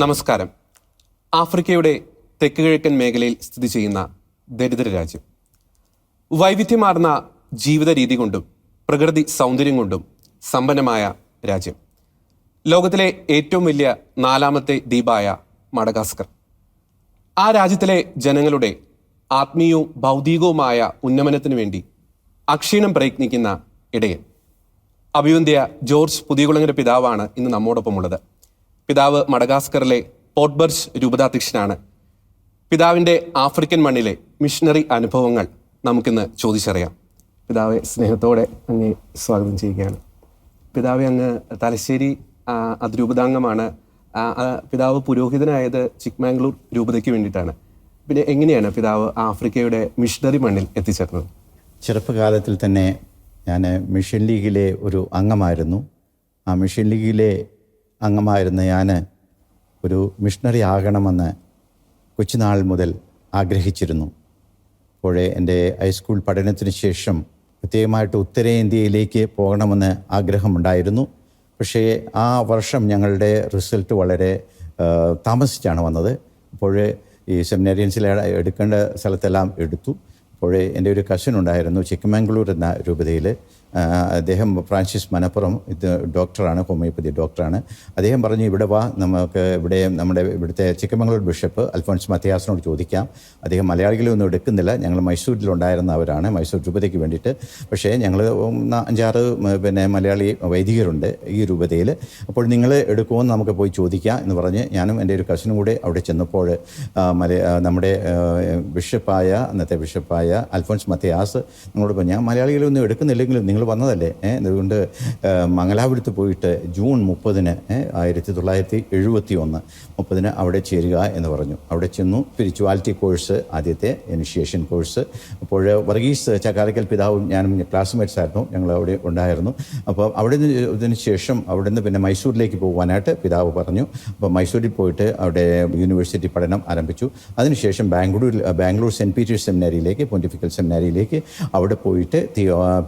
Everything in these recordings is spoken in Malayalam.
നമസ്കാരം. ആഫ്രിക്കയുടെ തെക്ക് കിഴക്കൻ മേഖലയിൽ സ്ഥിതി ചെയ്യുന്ന ദരിദ്ര രാജ്യം. വൈവിധ്യമാർന്ന ജീവിത രീതി കൊണ്ടും പ്രകൃതി സൗന്ദര്യം കൊണ്ടും സമ്പന്നമായ രാജ്യം. ലോകത്തിലെ ഏറ്റവും വലിയ നാലാമത്തെ ദ്വീപായ മഡഗാസ്കർ. ആ രാജ്യത്തിലെ ജനങ്ങളുടെ ആത്മീയവും ഭൗതികവുമായ ഉന്നമനത്തിനു വേണ്ടി അക്ഷീണം പ്രയത്നിക്കുന്ന ഇടയൻ. അഭിവന്ധ്യ ജോർജ് പുതിയകുളങ്ങര പിതാവാണ് ഇന്ന് നമ്മോടൊപ്പമുള്ളത്. പിതാവ് മഡഗാസ്കറിലെ പോർട്ട്ബർജ് രൂപതാധ്യക്ഷനാണ്. പിതാവിന്റെ ആഫ്രിക്കൻ മണ്ണിലെ മിഷണറി അനുഭവങ്ങൾ നമുക്കിന്ന് ചോദിച്ചറിയാം. പിതാവെ സ്നേഹത്തോടെ അങ്ങേ സ്വാഗതം ചെയ്യുകയാണ്. പിതാവെ അങ്ങ് തലശ്ശേരി അതിരൂപതാംഗമാണ്. പിതാവ് പുരോഹിതനായത് ചിക്മാംഗ്ലൂർ രൂപതയ്ക്ക് വേണ്ടിയിട്ടാണ്. പിന്നെ എങ്ങനെയാണ് പിതാവ് ആഫ്രിക്കയുടെ മിഷണറി മണ്ണിൽ എത്തിച്ചേർന്നത്? ചെറുപ്പകാലത്തിൽ തന്നെ ഞാൻ മിഷൻ ലീഗിലെ ഒരു അംഗമായിരുന്നു. ആ മിഷൻ ലീഗിലെ അംഗമായിരുന്ന ഞാൻ ഒരു മിഷണറി ആകണമെന്ന് കൊച്ചുനാൾ മുതൽ ആഗ്രഹിച്ചിരുന്നു. അപ്പോൾ എന്റെ ഹൈസ്കൂൾ പഠനത്തിന് ശേഷം പ്രത്യേകമായിട്ട് ഉത്തരേന്ത്യയിലേക്ക് പോകണമെന്ന് ആഗ്രഹമുണ്ടായിരുന്നു. പക്ഷേ ആ വർഷം ഞങ്ങളുടെ റിസൾട്ട് വളരെ താമസിച്ചാണ് വന്നത്. അപ്പോൾ ഈ സെമിനേറിയൻസിൽ എടുക്കേണ്ട സ്ഥലത്തെല്ലാം എടുത്തു. അപ്പോൾ എന്റെ ഒരു കസിൻ ഉണ്ടായിരുന്നു ചിക്കമംഗ്ലൂർ എന്ന രൂപതയിൽ അദ്ദേഹം ഫ്രാൻസിസ് മനപ്പുറം ഇത് ഡോക്ടറാണ് ഹോമിയോപ്പതി ഡോക്ടറാണ്. അദ്ദേഹം പറഞ്ഞു ഇവിടെ വാ നമുക്ക് ഇവിടെ നമ്മുടെ ഇവിടുത്തെ ചിക്കമംഗളൂർ ബിഷപ്പ് അൽഫോൺസ് മത്തിയാസിനോട് ചോദിക്കാം. അദ്ദേഹം മലയാളികളൊന്നും എടുക്കുന്നില്ല. ഞങ്ങൾ മൈസൂരിലുണ്ടായിരുന്നവരാണ് മൈസൂർ രൂപതയ്ക്ക് വേണ്ടിയിട്ട്. പക്ഷേ ഞങ്ങൾ അഞ്ചാറ് പിന്നെ മലയാളി വൈദികരുണ്ട് ഈ രൂപതയിൽ അപ്പോൾ നിങ്ങൾ എടുക്കുമെന്ന് നമുക്ക് പോയി ചോദിക്കാം എന്ന് പറഞ്ഞ് ഞാനും എന്റെ ഒരു കസിനും കൂടെ അവിടെ ചെന്നപ്പോൾ മല നമ്മുടെ ബിഷപ്പായ അന്നത്തെ ബിഷപ്പായ അൽഫോൺസ് മത്തിയാസ് നിങ്ങളോട് പറഞ്ഞു ഞാൻ മലയാളികളൊന്നും എടുക്കുന്നില്ലെങ്കിലും നിങ്ങൾ വന്നതല്ലേ? ഏ, അതുകൊണ്ട് മംഗലാപുരത്ത് പോയിട്ട് ജൂൺ മുപ്പതിന് ആയിരത്തി തൊള്ളായിരത്തി എഴുപത്തി ഒന്ന് മുപ്പതിന് അവിടെ ചേരുക എന്ന് പറഞ്ഞു. അവിടെ ചെന്നു സ്പിരിച്വാലിറ്റി കോഴ്സ് ആദ്യത്തെ ഇനിഷ്യേഷൻ കോഴ്സ്. അപ്പോൾ വർഗീസ് ചക്കാരക്കൽ പിതാവും ഞാനും ക്ലാസ്മേറ്റ്സ് ആയിരുന്നു ഞങ്ങൾ അവിടെ ഉണ്ടായിരുന്നു. അപ്പോൾ അവിടെ ഇതിന് ശേഷം അവിടെ നിന്ന് പിന്നെ മൈസൂരിലേക്ക് പോകാനായിട്ട് പിതാവ് പറഞ്ഞു. അപ്പോൾ മൈസൂരിൽ പോയിട്ട് അവിടെ യൂണിവേഴ്സിറ്റി പഠനം ആരംഭിച്ചു. അതിനുശേഷം ബാംഗ്ലൂരിൽ ബാംഗ്ലൂർ സെന്റ് പീറ്റേഴ്സ് സെമിനാരിയിലേക്ക് പൊണ്ടിഫിക്കൽ സെമിനാരിയിലേക്ക് അവിടെ പോയിട്ട്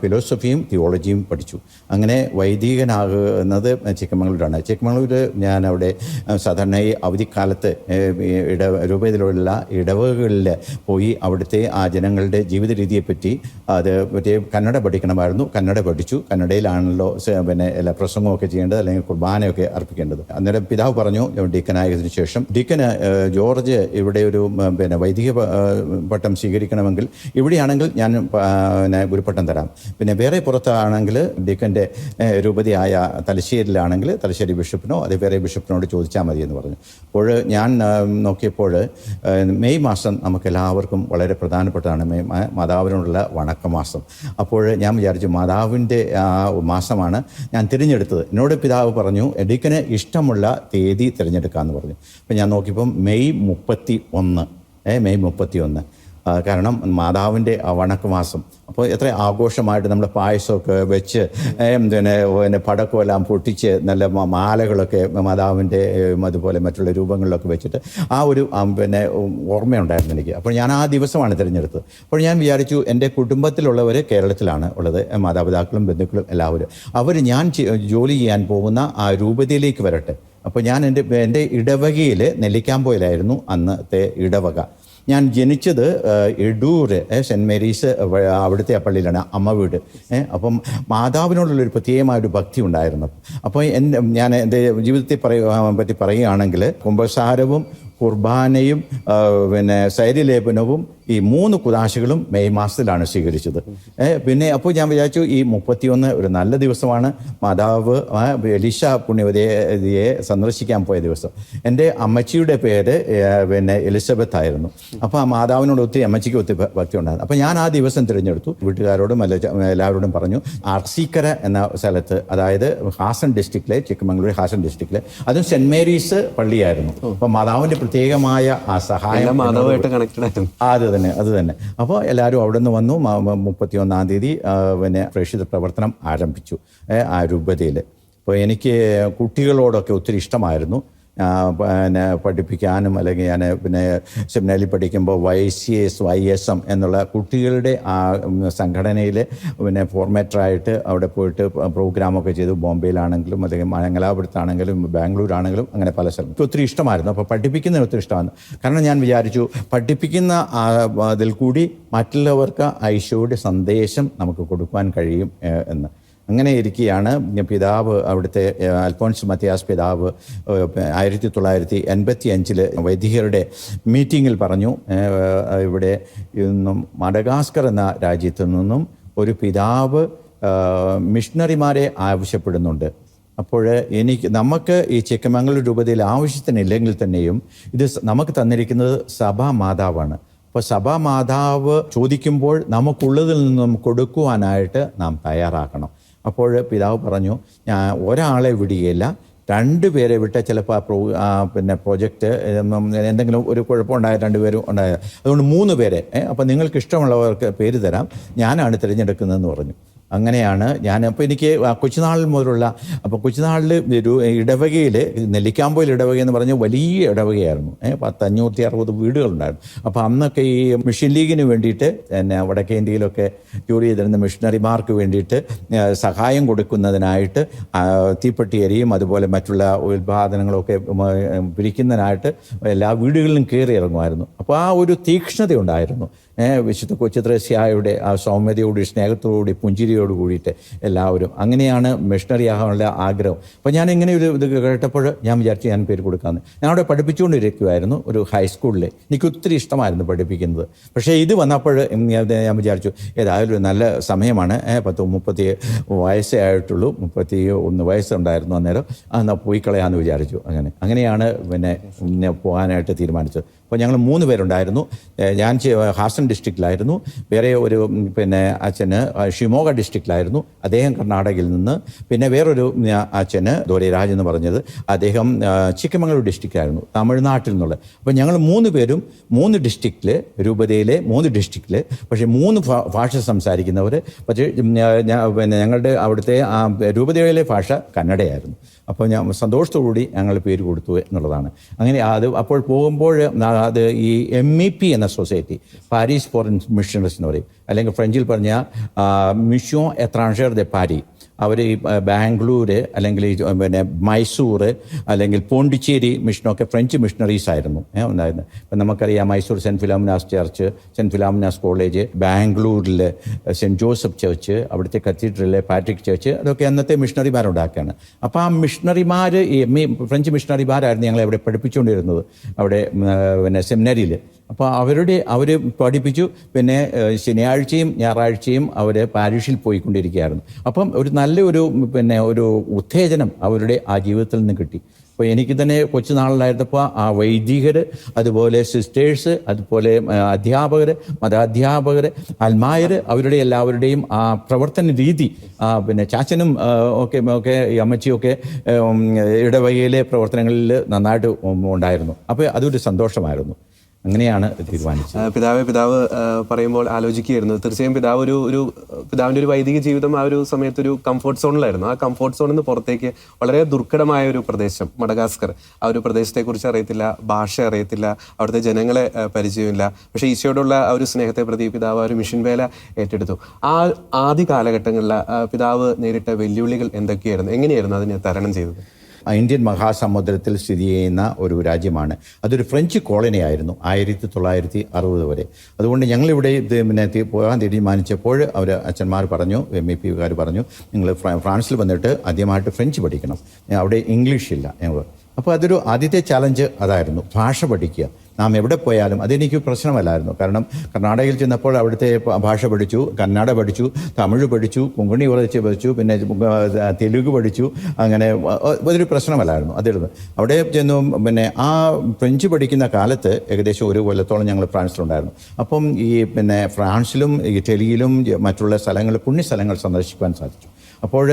ഫിലോസഫിയും തിയോളജിയും പഠിച്ചു. അങ്ങനെ വൈദികനാകുന്നത് ചിക്കമംഗളൂരാണ്. ചിക്കമംഗളൂർ ഞാൻ അവിടെ സാധാരണ ഈ അവധിക്കാലത്ത് ഇട രൂപയിലുള്ള ഇടവകളിൽ പോയി അവിടുത്തെ ആ ജനങ്ങളുടെ ജീവിത രീതിയെപ്പറ്റി അത് മറ്റേ കന്നഡ പഠിക്കണമായിരുന്നു. കന്നഡ പഠിച്ചു. കന്നഡയിലാണല്ലോ പിന്നെ എല്ലാ പ്രസംഗമൊക്കെ ചെയ്യേണ്ടത് അല്ലെങ്കിൽ കുർബാനയൊക്കെ അർപ്പിക്കേണ്ടത്. അന്നേരം പിതാവ് പറഞ്ഞു ഡീക്കനായതിനു ശേഷം ഡീക്കന് ജോർജ് ഇവിടെ ഒരു പിന്നെ വൈദിക പട്ടം സ്വീകരിക്കണമെങ്കിൽ ഇവിടെയാണെങ്കിൽ ഞാൻ പിന്നെ ഗുരുപട്ടം തരാം. പിന്നെ വേറെ പുറത്താണെങ്കിൽ ഡീക്കന്റെ രൂപതിയായ തലശ്ശേരിയിലാണെങ്കിൽ തലശ്ശേരി ബിഷപ്പിനോ അതേ വേറെ ബിഷപ്പിനോട് ചോദിച്ചാൽ മതി എന്ന് പറഞ്ഞു. അപ്പോൾ ഞാൻ നോക്കിയപ്പോൾ മെയ് മാസം നമുക്ക് എല്ലാവർക്കും വളരെ പ്രധാനപ്പെട്ടതാണ് മെയ് മാതാവിനോടുള്ള വണക്കമാസം. അപ്പോൾ ഞാൻ വിചാരിച്ചു മാതാവിന്റെ ആ മാസമാണ് ഞാൻ തിരഞ്ഞെടുത്തത്. എന്നോട് പിതാവ് പറഞ്ഞു ഡീക്കന് ഇഷ്ടമുള്ള തീയതി തിരഞ്ഞെടുക്കാമെന്ന് പറഞ്ഞു. അപ്പോൾ ഞാൻ നോക്കിയപ്പം മെയ് മുപ്പത്തി ഒന്ന് മെയ് മുപ്പത്തി ഒന്ന്. കാരണം മാതാവിന്റെ വണക്കുമാസം. അപ്പോൾ എത്ര ആഘോഷമായിട്ട് നമ്മൾ പായസമൊക്കെ വെച്ച് പിന്നെ പിന്നെ പടക്കമെല്ലാം പൊട്ടിച്ച് നല്ല മാലകളൊക്കെ മാതാവിന്റെ അതുപോലെ മറ്റുള്ള രൂപങ്ങളിലൊക്കെ വെച്ചിട്ട് ആ ഒരു പിന്നെ ഓർമ്മയുണ്ടായിരുന്നു എനിക്ക്. അപ്പോൾ ഞാൻ ആ ദിവസമാണ് തിരഞ്ഞെടുത്തത്. അപ്പോൾ ഞാൻ വിചാരിച്ചു എന്റെ കുടുംബത്തിലുള്ളവർ കേരളത്തിലാണ് ഉള്ളത് മാതാപിതാക്കളും ബന്ധുക്കളും എല്ലാവരും. അവർ ഞാൻ ജോലി ചെയ്യാൻ പോകുന്ന ആ രൂപതയിലേക്ക് വരട്ടെ. അപ്പോൾ ഞാൻ എന്റെ എന്റെ ഇടവകയിൽ നെല്ലിക്കാമ്പോയിലായിരുന്നു അന്നത്തെ ഇടവക. ഞാൻ ജനിച്ചത് എഡൂർ സെന്റ് മേരീസ് അവിടുത്തെ ആ പള്ളിയിലാണ് അമ്മ വീട്. അപ്പം മാതാവിനോടുള്ള ഒരു പ്രത്യേകമായ ഒരു ഭക്തി ഉണ്ടായിരുന്നു. അപ്പോൾ എന്റെ ഞാൻ എന്റെ ജീവിതത്തെ പറയുക പറ്റി പറയുകയാണെങ്കിൽ കുംഭസാരവും കുർബാനയും പിന്നെ ശൈര്യലേപനവും ഈ മൂന്ന് കുതാശകളും മെയ് മാസത്തിലാണ് സ്വീകരിച്ചത്. പിന്നെ അപ്പോൾ ഞാൻ വിചാരിച്ചു ഈ മുപ്പത്തിയൊന്ന് ഒരു നല്ല ദിവസമാണ്. മാതാവ് എലിഷ പുണ്യവതിയെ സന്ദർശിക്കാൻ പോയ ദിവസം. എന്റെ അമ്മച്ചിയുടെ പേര് പിന്നെ എലിസബത്ത് ആയിരുന്നു. അപ്പോൾ ആ മാതാവിനോട് ഒത്തിരി അമ്മച്ചിക്ക് ഒത്തിരി ഭക്തി ഉണ്ടായിരുന്നു. അപ്പോൾ ഞാൻ ആ ദിവസം തിരഞ്ഞെടുത്തു. വീട്ടുകാരോടും അല്ല എല്ലാവരോടും പറഞ്ഞു അർസീക്കര എന്ന സ്ഥലത്ത് അതായത് ഹാസൻ ഡിസ്ട്രിക്റ്റിലെ ചിക്കമംഗ്ലൂർ ഹാസൻ ഡിസ്ട്രിക്റ്റിലെ അതും സെന്റ് മേരീസ് പള്ളിയായിരുന്നു. അപ്പോൾ മാതാവിന്റെ പ്രത്യേകമായ ആ സഹായം കണക്റ്റഡ് ആയിരുന്നു. അത് തന്നെ അത് തന്നെ അപ്പോൾ എല്ലാവരും അവിടെ നിന്ന് വന്നു മുപ്പത്തി ഒന്നാം തീയതി പിന്നെ പ്രേക്ഷിത പ്രവർത്തനം ആരംഭിച്ചു ആ രൂപതയിൽ. അപ്പോൾ എനിക്ക് കുട്ടികളോടൊക്കെ ഒത്തിരി ഇഷ്ടമായിരുന്നു. പിന്നെ പഠിപ്പിക്കാനും അല്ലെങ്കിൽ ഞാൻ പിന്നെ സെമിനാരിൽ പഠിക്കുമ്പോൾ Y C S Y S M എന്നുള്ള കുട്ടികളുടെ ആ സംഘടനയിൽ പിന്നെ ഫോർമാറ്ററായിട്ട് അവിടെ പോയിട്ട് പ്രോഗ്രാമൊക്കെ ചെയ്തു. ബോംബെയിലാണെങ്കിലും അല്ലെങ്കിൽ മംഗലാപുരത്താണെങ്കിലും ബാംഗ്ലൂരാണെങ്കിലും അങ്ങനെ പല സ്ഥലം എനിക്ക് ഒത്തിരി ഇഷ്ടമായിരുന്നു. അപ്പോൾ പഠിപ്പിക്കുന്ന ഒത്തിരി ഇഷ്ടമായിരുന്നു. കാരണം ഞാൻ വിചാരിച്ചു പഠിപ്പിക്കുന്ന അതിൽ കൂടി മറ്റുള്ളവർക്ക് ഐശോയുടെ സന്ദേശം നമുക്ക് കൊടുക്കുവാൻ കഴിയും എന്ന്. അങ്ങനെ ഇരിക്കുകയാണ്. പിതാവ് അവിടുത്തെ അൽഫോൺസ് മത്തിയാസ് പിതാവ് ആയിരത്തി തൊള്ളായിരത്തി എൺപത്തി അഞ്ചിൽ വൈദികരുടെ മീറ്റിങ്ങിൽ പറഞ്ഞു ഇവിടെ നിന്നും മഡഗാസ്കർ എന്ന രാജ്യത്തു നിന്നും ഒരു പിതാവ് മിഷണറിമാരെ ആവശ്യപ്പെടുന്നുണ്ട്. അപ്പോൾ എനിക്ക് നമുക്ക് ഈ ചെക്കമംഗളൂർ രൂപതയിൽ ആവശ്യത്തിനില്ലെങ്കിൽ തന്നെയും ഇത് നമുക്ക് തന്നിരിക്കുന്നത് സഭാ മാതാവാണ്. അപ്പോൾ സഭാ മാതാവ് ചോദിക്കുമ്പോൾ നമുക്കുള്ളതിൽ നിന്നും കൊടുക്കുവാനായിട്ട് നാം തയ്യാറാക്കണം അപ്പോൾ പിതാവ് പറഞ്ഞു ഞാൻ ഒരാളെ വിടുകയില്ല. രണ്ട് പേരെ വിട്ട ചിലപ്പോൾ ആ പ്രോ പിന്നെ പ്രോജക്റ്റ് എന്തെങ്കിലും ഒരു കുഴപ്പമുണ്ടായ രണ്ടുപേരും ഉണ്ടായ അതുകൊണ്ട് മൂന്ന് പേരെ അപ്പോൾ നിങ്ങൾക്ക് ഇഷ്ടമുള്ളവർക്ക് പേര് തരാം. ഞാനാണ് തിരഞ്ഞെടുക്കുന്നതെന്ന് പറഞ്ഞു. അങ്ങനെയാണ് ഞാൻ. അപ്പോൾ എനിക്ക് കൊച്ചുനാൾ മുതലുള്ള അപ്പോൾ കൊച്ചുനാളിൽ ഇടവകയിൽ നെല്ലിക്കാമ്പോയിൽ ഇടവക എന്ന് പറഞ്ഞ വലിയ ഇടവകയായിരുന്നു. പത്ത് അഞ്ഞൂറ്റി അറുപത് വീടുകളുണ്ടായിരുന്നു. അപ്പോൾ അന്നൊക്കെ ഈ മിഷൻ ലീഗിന് വേണ്ടിയിട്ട് പിന്നെ വടക്കേ ഇന്ത്യയിലൊക്കെ ജോലി ചെയ്തിരുന്ന മിഷണറിമാർക്ക് വേണ്ടിയിട്ട് സഹായം കൊടുക്കുന്നതിനായിട്ട് തീപ്പെട്ടി തീപ്പെട്ടിയരിയും അതുപോലെ മറ്റുള്ള ഉൽപാദനങ്ങളൊക്കെ പിരിക്കുന്നതിനായിട്ട് എല്ലാ വീടുകളിലും കയറി ഇറങ്ങുമായിരുന്നു. അപ്പോൾ ആ ഒരു തീക്ഷ്ണത ഉണ്ടായിരുന്നു വിശുദ്ധ കൊച്ചുത്രസ്യായുടെ ആ സൗമ്യതയോടുകൂടി സ്നേഹത്തോടുകൂടി പുഞ്ചിരിയോട് കൂടിയിട്ട് എല്ലാവരും. അങ്ങനെയാണ് മിഷണറി ആകാനുള്ള ആഗ്രഹം. അപ്പോൾ ഞാൻ ഇങ്ങനെ ഒരു ഇത് കേട്ടപ്പോൾ ഞാൻ വിചാരിച്ചു ഞാൻ പേര് കൊടുക്കാമെന്ന് ഞാൻ അവിടെ പഠിപ്പിച്ചുകൊണ്ടിരിക്കുമായിരുന്നു ഒരു ഹൈസ്കൂളിൽ എനിക്ക് ഒത്തിരി ഇഷ്ടമായിരുന്നു പഠിപ്പിക്കുന്നത്. പക്ഷേ ഇത് വന്നപ്പോൾ ഞാൻ വിചാരിച്ചു ഏതായാലും ഒരു നല്ല സമയമാണ്. പത്ത് മുപ്പത്തി വയസ്സേ ആയിട്ടുള്ളൂ. മുപ്പത്തി ഒന്ന് വയസ്സുണ്ടായിരുന്നു അന്നേരം. എന്നാൽ പോയി കളയാമെന്ന് വിചാരിച്ചു. അങ്ങനെ. അങ്ങനെയാണ് പിന്നെ പോകാനായിട്ട് തീരുമാനിച്ചത്. അപ്പോൾ ഞങ്ങൾ മൂന്ന് പേരുണ്ടായിരുന്നു. ഞാൻ ഹാസൻ ഡിസ്ട്രിക്റ്റിലായിരുന്നു. വേറെ ഒരു പിന്നെ അച്ഛന് ഷിമോഗ ഡിസ്ട്രിക്റ്റിലായിരുന്നു. അദ്ദേഹം കർണാടകയിൽ നിന്ന് പിന്നെ വേറൊരു അച്ഛന് രാജ് എന്ന് പറഞ്ഞത് അദ്ദേഹം ചിക്കമംഗളൂർ ഡിസ്ട്രിക്റ്റായിരുന്നു തമിഴ്നാട്ടിൽ നിന്നുള്ള അപ്പോൾ ഞങ്ങൾ മൂന്ന് പേരും മൂന്ന് ഡിസ്ട്രിക്റ്റിൽ രൂപതയിലെ മൂന്ന് ഡിസ്ട്രിക്റ്റിൽ പക്ഷേ മൂന്ന് ഭാഷ സംസാരിക്കുന്നവർ പക്ഷേ പിന്നെ ഞങ്ങളുടെ അവിടുത്തെ രൂപതയിലെ ഭാഷ കന്നഡയായിരുന്നു. അപ്പോൾ ഞാൻ സന്തോഷത്തോടുകൂടി ഞങ്ങൾ പേര് കൊടുത്തു എന്നുള്ളതാണ്. അങ്ങനെ അത് അപ്പോൾ പോകുമ്പോൾ അത് ഈ എം ഇ പി എന്ന സൊസൈറ്റി പാരീസ് ഫോറിൻ മിഷനറീസ് എന്ന് പറയും. അല്ലെങ്കിൽ ഫ്രഞ്ചിൽ പറഞ്ഞ മിഷ്യോ എത്രാൻഷേർ ദെ പാരി അവർ ഈ ബാംഗ്ലൂര് അല്ലെങ്കിൽ പിന്നെ മൈസൂർ അല്ലെങ്കിൽ പോണ്ടിച്ചേരി മിഷനൊക്കെ ഫ്രഞ്ച് മിഷണറീസ് ആയിരുന്നു. ഉണ്ടായിരുന്നത് ഇപ്പം നമുക്കറിയാം Mysore saint Philomena's church saint Philomena's college ബാംഗ്ലൂരിൽ സെന്റ് ജോസഫ് ചർച്ച് അവിടുത്തെ കത്തീഡ്രലിലെ പാട്രിക് ചർച്ച് അതൊക്കെ അന്നത്തെ മിഷണറിമാരുണ്ടാക്കുകയാണ് അപ്പോൾ ആ മിഷണറിമാർ ഈ ഫ്രഞ്ച് മിഷണറിമാരായിരുന്നു ഞങ്ങളെ അവിടെ പഠിപ്പിച്ചുകൊണ്ടിരുന്നത്. അവിടെ പിന്നെ സെമിനറിയിൽ അപ്പോൾ അവരുടെ അവർ പഠിപ്പിച്ചു. പിന്നെ ശനിയാഴ്ചയും ഞായറാഴ്ചയും അവർ പാരീഷിൽ പോയിക്കൊണ്ടിരിക്കുകയായിരുന്നു. അപ്പം ഒരു നല്ലൊരു പിന്നെ ഒരു ഉത്തേജനം അവരുടെ ആ ജീവിതത്തിൽ നിന്ന് കിട്ടി. അപ്പോൾ എനിക്ക് തന്നെ കൊച്ചു നാളിലായിരുന്നപ്പോൾ ആ വൈദികർ അതുപോലെ സിസ്റ്റേഴ്സ് അതുപോലെ അധ്യാപകർ മതാധ്യാപകർ അൽമായർ അവരുടെ എല്ലാവരുടെയും ആ പ്രവർത്തന രീതി പിന്നെ ചാച്ചനും ഒക്കെ ഒക്കെ അമ്മച്ചിയൊക്കെ ഇടവകയിലെ പ്രവർത്തനങ്ങളിൽ നന്നായിട്ട് ഉണ്ടായിരുന്നു. അപ്പോൾ അതൊരു സന്തോഷമായിരുന്നു. അങ്ങനെയാണ് തീരുമാനിച്ചത്. പിതാവ് പിതാവ് പറയുമ്പോൾ ആലോചിക്കുകയായിരുന്നു. തീർച്ചയായും പിതാവ് ഒരു ഒരു പിതാവിന്റെ ഒരു വൈദിക ജീവിതം ആ ഒരു സമയത്ത് ഒരു കംഫോർട്ട് സോണിലായിരുന്നു ആ കംഫോർട്ട് സോണിൽ നിന്ന് പുറത്തേക്ക് വളരെ ദുർഘടമായ ഒരു പ്രദേശം മഡഗാസ്കർ. ആ ഒരു പ്രദേശത്തെക്കുറിച്ച് അറിയത്തില്ല ഭാഷ അറിയത്തില്ല അവിടുത്തെ ജനങ്ങളെ പരിചയമില്ല. പക്ഷേ ഈശോയോടുള്ള ആ ഒരു സ്നേഹത്തെ പ്രതി പിതാവ് ആ ഒരു മിഷൻ വേല ഏറ്റെടുത്തു. ആ ആദ്യ കാലഘട്ടങ്ങളിൽ പിതാവ് നേരിട്ട വെല്ലുവിളികൾ എന്തൊക്കെയായിരുന്നു? എങ്ങനെയായിരുന്നു അതിനെ തരണം ചെയ്തത്? ഇന്ത്യൻ മഹാസമുദ്രത്തിൽ സ്ഥിതി ചെയ്യുന്ന ഒരു രാജ്യമാണ്. അതൊരു ഫ്രഞ്ച് കോളനി ആയിരുന്നു ആയിരത്തി തൊള്ളായിരത്തി അറുപത് വരെ. അതുകൊണ്ട് ഞങ്ങളിവിടെ പിന്നെ പോകാൻ തീരുമാനിച്ചപ്പോൾ അവർ അച്ഛന്മാർ പറഞ്ഞു എം ഇ പിക്കാർ പറഞ്ഞു നിങ്ങൾ ഫ്രാൻസിൽ വന്നിട്ട് ആദ്യമായിട്ട് ഫ്രഞ്ച് പഠിക്കണം. അവിടെ ഇംഗ്ലീഷ് ഇല്ല ഞങ്ങൾ അപ്പോൾ അതൊരു ആദ്യത്തെ ചലഞ്ച് അതായിരുന്നു. ഭാഷ പഠിക്കുക. നാം എവിടെ പോയാലും അതെനിക്ക് പ്രശ്നമല്ലായിരുന്നു. കാരണം കർണാടകയിൽ ചെന്നപ്പോൾ അവിടുത്തെ ഭാഷ പഠിച്ചു കന്നഡ പഠിച്ചു തമിഴ് പഠിച്ചു കൊങ്കണി ഉറച്ച് പഠിച്ചു പിന്നെ തെലുങ്ക് പഠിച്ചു അങ്ങനെ അതൊരു പ്രശ്നമല്ലായിരുന്നു. അതിരുന്നു അവിടെ ചെന്നു പിന്നെ ആ ഫ്രഞ്ച് പഠിക്കുന്ന കാലത്ത് ഏകദേശം ഒരു കൊല്ലത്തോളം ഞങ്ങൾ ഫ്രാൻസിലുണ്ടായിരുന്നു. അപ്പം ഈ പിന്നെ ഫ്രാൻസിലും ഇറ്റലിയിലും മറ്റുള്ള സ്ഥലങ്ങൾ പുണ്യ സ്ഥലങ്ങൾ സന്ദർശിക്കുവാൻ സാധിച്ചു. അപ്പോൾ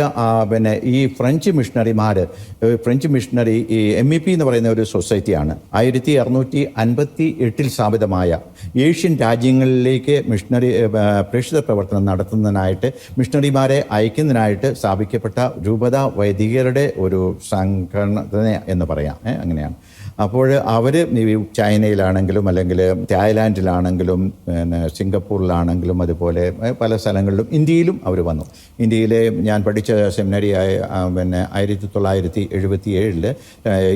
പിന്നെ ഈ ഫ്രഞ്ച് മിഷണറിമാർ ഫ്രഞ്ച് മിഷണറി ഈ എം ഇ പി എന്ന് പറയുന്ന ഒരു സൊസൈറ്റിയാണ് ആയിരത്തി അറുന്നൂറ്റി അൻപത്തി എട്ടിൽ സ്ഥാപിതമായ ഏഷ്യൻ രാജ്യങ്ങളിലേക്ക് മിഷണറി പ്രേക്ഷിത പ്രവർത്തനം നടത്തുന്നതിനായിട്ട് മിഷണറിമാരെ അയക്കുന്നതിനായിട്ട് സ്ഥാപിക്കപ്പെട്ട രൂപത വൈദികരുടെ ഒരു സംഘടന എന്ന് പറയാം. അങ്ങനെയാണ്. അപ്പോൾ അവർ ചൈനയിലാണെങ്കിലും അല്ലെങ്കിൽ തായ്ലാൻഡിലാണെങ്കിലും പിന്നെ സിംഗപ്പൂരിലാണെങ്കിലും അതുപോലെ പല സ്ഥലങ്ങളിലും ഇന്ത്യയിലും അവർ വന്നു. ഇന്ത്യയിലെ ഞാൻ പഠിച്ച സെമിനറിയായ പിന്നെ ആയിരത്തി തൊള്ളായിരത്തി എഴുപത്തി ഏഴിൽ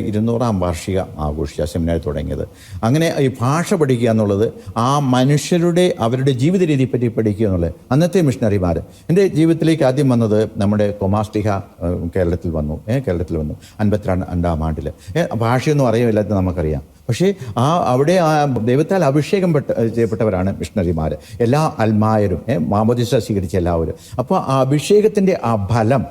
ഇരുന്നൂറാം വാർഷിക ആഘോഷിച്ച സെമിനാരി തുടങ്ങിയത്. അങ്ങനെ ഈ ഭാഷ പഠിക്കുക എന്നുള്ളത് ആ മനുഷ്യരുടെ അവരുടെ ജീവിത രീതിയെ പറ്റി പഠിക്കുക എന്നുള്ളത്. അന്നത്തെ മിഷണറിമാർ എന്റെ ജീവിതത്തിലേക്ക് ആദ്യം വന്നത് നമ്മുടെ കൊമാസ്റ്റിഹ കേരളത്തിൽ വന്നു. കേരളത്തിൽ വന്നു. അൻപത്തിരണ്ട് രണ്ടാം ആണ്ടിൽ ഭാഷയൊന്നും അറിയില്ലാത്ത നമുക്കറിയാം. പക്ഷേ ആ അവിടെ ആ ദൈവത്താൽ അഭിഷേകം പെട്ട ചെയ്യപ്പെട്ടവരാണ് മിഷണറിമാർ. എല്ലാ അൽമായരും മാമോദിസ സ്വീകരിച്ച എല്ലാവരും. അപ്പോൾ ആ അഭിഷേകത്തിന്റെ ആ ഫലം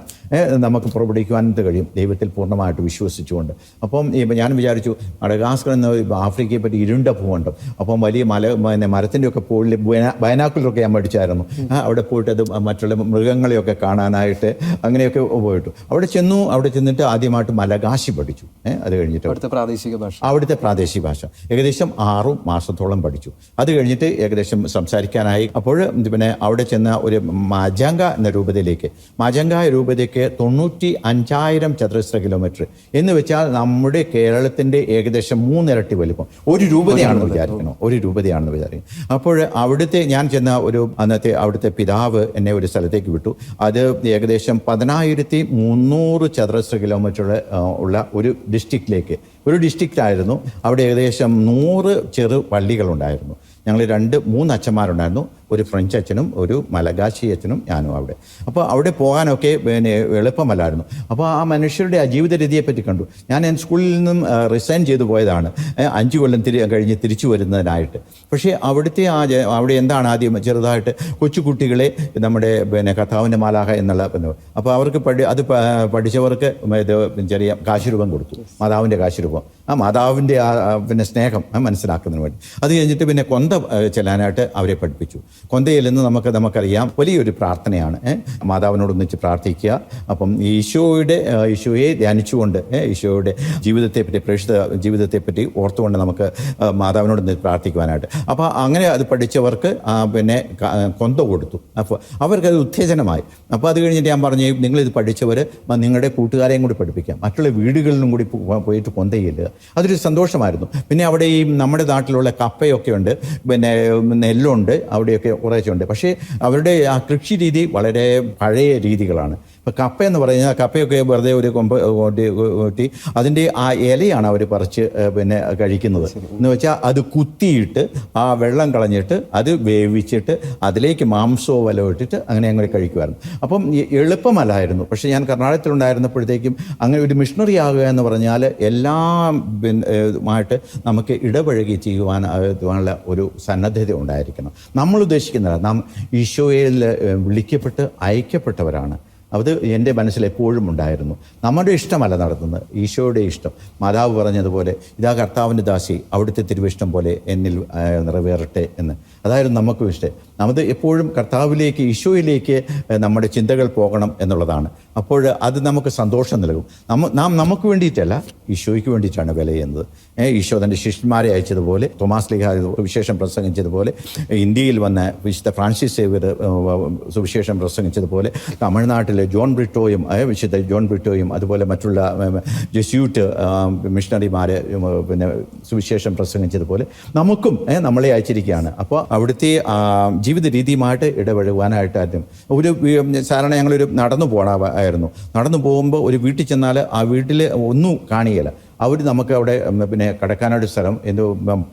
നമുക്ക് പുറപ്പെടുവിക്കുവാനായിട്ട് കഴിയും. ദൈവത്തിൽ പൂർണമായിട്ട് വിശ്വസിച്ചുകൊണ്ട്. അപ്പം ഞാൻ വിചാരിച്ചു മഡഗാസ്കർ എന്ന ആഫ്രിക്കയെ പറ്റി ഇരുണ്ട ഭൂമുണ്ട് അപ്പം വലിയ മല പിന്നെ മരത്തിന്റെ ഒക്കെ പോളിൽ ബയനാക്കുലറൊക്കെ ഞാൻ പഠിച്ചായിരുന്നു. അവിടെ പോയിട്ട് അത് മറ്റുള്ള മൃഗങ്ങളെയൊക്കെ കാണാനായിട്ട് അങ്ങനെയൊക്കെ പോയിട്ടു. അവിടെ ചെന്നു അവിടെ ചെന്നിട്ട് ആദ്യമായിട്ട് മലകാശി പഠിച്ചു. അത് കഴിഞ്ഞിട്ട് അവിടുത്തെ പ്രാദേശിക ഭാഷ. അവിടുത്തെ പ്രാദേശിക ഭാഷ. ഏകദേശം ആറു മാസത്തോളം പഠിച്ചു. അത് കഴിഞ്ഞിട്ട് ഏകദേശം സംസാരിക്കാനായി. അപ്പോൾ പിന്നെ അവിടെ ചെന്ന ഒരു മാജാങ്ക എന്ന രൂപതയിലേക്ക്. മാജാങ്ക രൂപതയ്ക്ക് തൊണ്ണൂറ്റി അഞ്ചായിരം ചതുരശ്ര കിലോമീറ്റർ എന്ന് വെച്ചാൽ നമ്മുടെ കേരളത്തിന്റെ ഏകദേശം മൂന്നിരട്ടി വലിപ്പം. ഒരു രൂപതയാണെന്ന് വിചാരിക്കണം ഒരു രൂപതയാണെന്ന് വിചാരിക്കണം അപ്പോൾ അവിടുത്തെ ഞാൻ ചെന്ന ഒരു അന്നത്തെ അവിടുത്തെ പിതാവ് എന്നെ ഒരു സ്ഥലത്തേക്ക് വിട്ടു. അത് ഏകദേശം പതിനായിരത്തി മുന്നൂറ് ചതുരശ്ര കിലോമീറ്റർ ഉള്ള ഒരു ഡിസ്ട്രിക്റ്റിലേക്ക് ഒരു ഡിസ്ട്രിക്റ്റ് ആയിരുന്നു അവിടെ ഏകദേശം നൂറ് ചെറു പള്ളികളുണ്ടായിരുന്നു. ഞങ്ങൾ രണ്ട് മൂന്ന് അച്ഛന്മാരുണ്ടായിരുന്നു ഒരു ഫ്രഞ്ച് അച്ഛനും ഒരു മലകാശി അച്ഛനും ഞാനും അവിടെ. അപ്പോൾ അവിടെ പോകാനൊക്കെ പിന്നെ എളുപ്പമല്ലായിരുന്നു. അപ്പോൾ ആ മനുഷ്യരുടെ ആ ജീവിത രീതിയെപ്പറ്റി കണ്ടു. ഞാൻ എന്റെ സ്കൂളിൽ നിന്നും റിസൈൻ ചെയ്തു പോയതാണ്. അഞ്ച് കൊല്ലം തിരി കഴിഞ്ഞ് തിരിച്ചു വരുന്നതിനായിട്ട്. പക്ഷേ അവിടുത്തെ ആ അവിടെ എന്താണ് ആദ്യം ചെറുതായിട്ട് കൊച്ചുകുട്ടികളെ നമ്മുടെ പിന്നെ കഥാവിന്റെ മാലാഹ എന്നുള്ള അപ്പോൾ അവർക്ക് പഠി അത് പഠിച്ചവർക്ക് ഇത് ചെറിയ കാശുരൂപം കൊടുത്തു. മാതാവിന്റെ കാശുരൂപം. ആ മാതാവിന്റെ ആ പിന്നെ സ്നേഹം മനസ്സിലാക്കുന്നതിന് വേണ്ടി. അത് കഴിഞ്ഞിട്ട് പിന്നെ കൊന്ത ചെല്ലാനായിട്ട് അവരെ പഠിപ്പിച്ചു. കൊന്തയിൽ നിന്ന് നമുക്ക് നമുക്കറിയാം വലിയൊരു പ്രാർത്ഥനയാണ്? മാതാവിനോടൊന്നിച്ച് പ്രാർത്ഥിക്കുക. അപ്പം ഈശോയുടെ ഈശോയെ ധ്യാനിച്ചുകൊണ്ട് ഈശോയുടെ ജീവിതത്തെപ്പറ്റി പ്രേക്ഷിത ജീവിതത്തെപ്പറ്റി ഓർത്തുകൊണ്ട് നമുക്ക് മാതാവിനോട് പ്രാർത്ഥിക്കുവാനായിട്ട്. അപ്പോൾ അങ്ങനെ അത് പഠിച്ചവർക്ക് പിന്നെ കൊന്ത കൊടുത്തു. അപ്പോൾ അവർക്കത് ഉത്തേജനമായി. അപ്പോൾ അത് കഴിഞ്ഞിട്ട് ഞാൻ പറഞ്ഞു നിങ്ങളിത് പഠിച്ചവർ നിങ്ങളുടെ കൂട്ടുകാരെയും കൂടി പഠിപ്പിക്കാം. മറ്റുള്ള വീടുകളിലും കൂടി പോയിട്ട് കൊന്തയില്ല അതൊരു സന്തോഷമായിരുന്നു. പിന്നെ അവിടെ ഈ നമ്മുടെ നാട്ടിലുള്ള കപ്പയൊക്കെ ഉണ്ട്. പിന്നെ നെല്ലുണ്ട്. അവിടെയൊക്കെ കുറേശ്ശെ പക്ഷേ അവരുടെ ആ കൃഷി രീതി വളരെ പഴയ രീതികളാണ്. ഇപ്പോൾ കപ്പ എന്ന് പറഞ്ഞു കഴിഞ്ഞാൽ കപ്പയൊക്കെ വെറുതെ ഒരു കൊമ്പ് കൂട്ടി അതിന്റെ ആ ഇലയാണ് അവർ പറിച്ച് പിന്നെ കഴിക്കുന്നത്. എന്ന് വെച്ചാൽ അത് കുത്തിയിട്ട് ആ വെള്ളം കളഞ്ഞിട്ട് അത് വേവിച്ചിട്ട് അതിലേക്ക് മാംസവും വലോ ഇട്ടിട്ട് അങ്ങനെ അങ്ങനെ കഴിക്കുമായിരുന്നു അപ്പം എളുപ്പമല്ലായിരുന്നു. പക്ഷേ ഞാൻ കർണാടകത്തിലുണ്ടായിരുന്നപ്പോഴത്തേക്കും അങ്ങനെ ഒരു മിഷണറി ആകുക എന്ന് പറഞ്ഞാൽ എല്ലാം ആയിട്ട് നമുക്ക് ഇടപഴകി ചെയ്യുവാൻ ആയിട്ടുള്ള ഒരു സന്നദ്ധത ഉണ്ടായിരിക്കണം. നമ്മൾ ഉദ്ദേശിക്കുന്നില്ല നാം ഈശോയിൽ വിളിക്കപ്പെട്ട് അയക്കപ്പെട്ടവരാണ്. അത് എന്റെ മനസ്സിൽ എപ്പോഴും ഉണ്ടായിരുന്നു. നമ്മുടെ ഇഷ്ടമല്ല നടത്തുന്നത്. ഈശോയുടെ ഇഷ്ടം. മാതാവ് പറഞ്ഞതുപോലെ ഇതാ കർത്താവിന്റെ ദാസി അവിടുത്തെ തിരുവിഷ്ടം പോലെ എന്നിൽ നിറവേറട്ടെ എന്ന്. അതായിരുന്നു നമുക്കും ഇഷ്ടം. നമ്മൾ എപ്പോഴും കർത്താവിലേക്ക് ഈശോയിലേക്ക് നമ്മുടെ ചിന്തകൾ പോകണം എന്നുള്ളതാണ്. അപ്പോൾ അത് നമുക്ക് സന്തോഷം നൽകും. നമ്മ നാം നമുക്ക് വേണ്ടിയിട്ടല്ല ഈശോയ്ക്ക് വേണ്ടിയിട്ടാണ് വില ചെയ്യുന്നത് ഏ, ഈശോ തന്റെ ശിഷ്യന്മാരെ അയച്ചതുപോലെ തോമാസ് ലിഹ സുവിശേഷം പ്രസംഗിച്ചതുപോലെ ഇന്ത്യയിൽ വന്ന വിശുദ്ധ ഫ്രാൻസിസ് സേവിയർ സുവിശേഷം പ്രസംഗിച്ചതുപോലെ തമിഴ്നാട്ടിലെ ജോൺ ബ്രിട്ടോയും വിശുദ്ധ ജോൺ ബ്രിട്ടോയും അതുപോലെ മറ്റുള്ള ജെസ്യൂട്ട് ആ, മിഷണറിമാരെ പിന്നെ സുവിശേഷം പ്രസംഗിച്ചതുപോലെ നമുക്കും നമ്മളെ അയച്ചിരിക്കുകയാണ്. അപ്പോൾ അവിടുത്തെ ജീവിത രീതിയുമായിട്ട് ഇടപഴകുവാനായിട്ടായിരുന്നു. ഒരു സാധാരണ ഞങ്ങളൊരു നടന്നു പോകണമായിരുന്നു നടന്നു പോകുമ്പോൾ ഒരു വീട്ടിൽ ചെന്നാൽ ആ വീട്ടിൽ ഒന്നും കാണിയില്ല അവർ നമുക്ക് അവിടെ പിന്നെ കിടക്കാനൊരു സ്ഥലം എന്തോ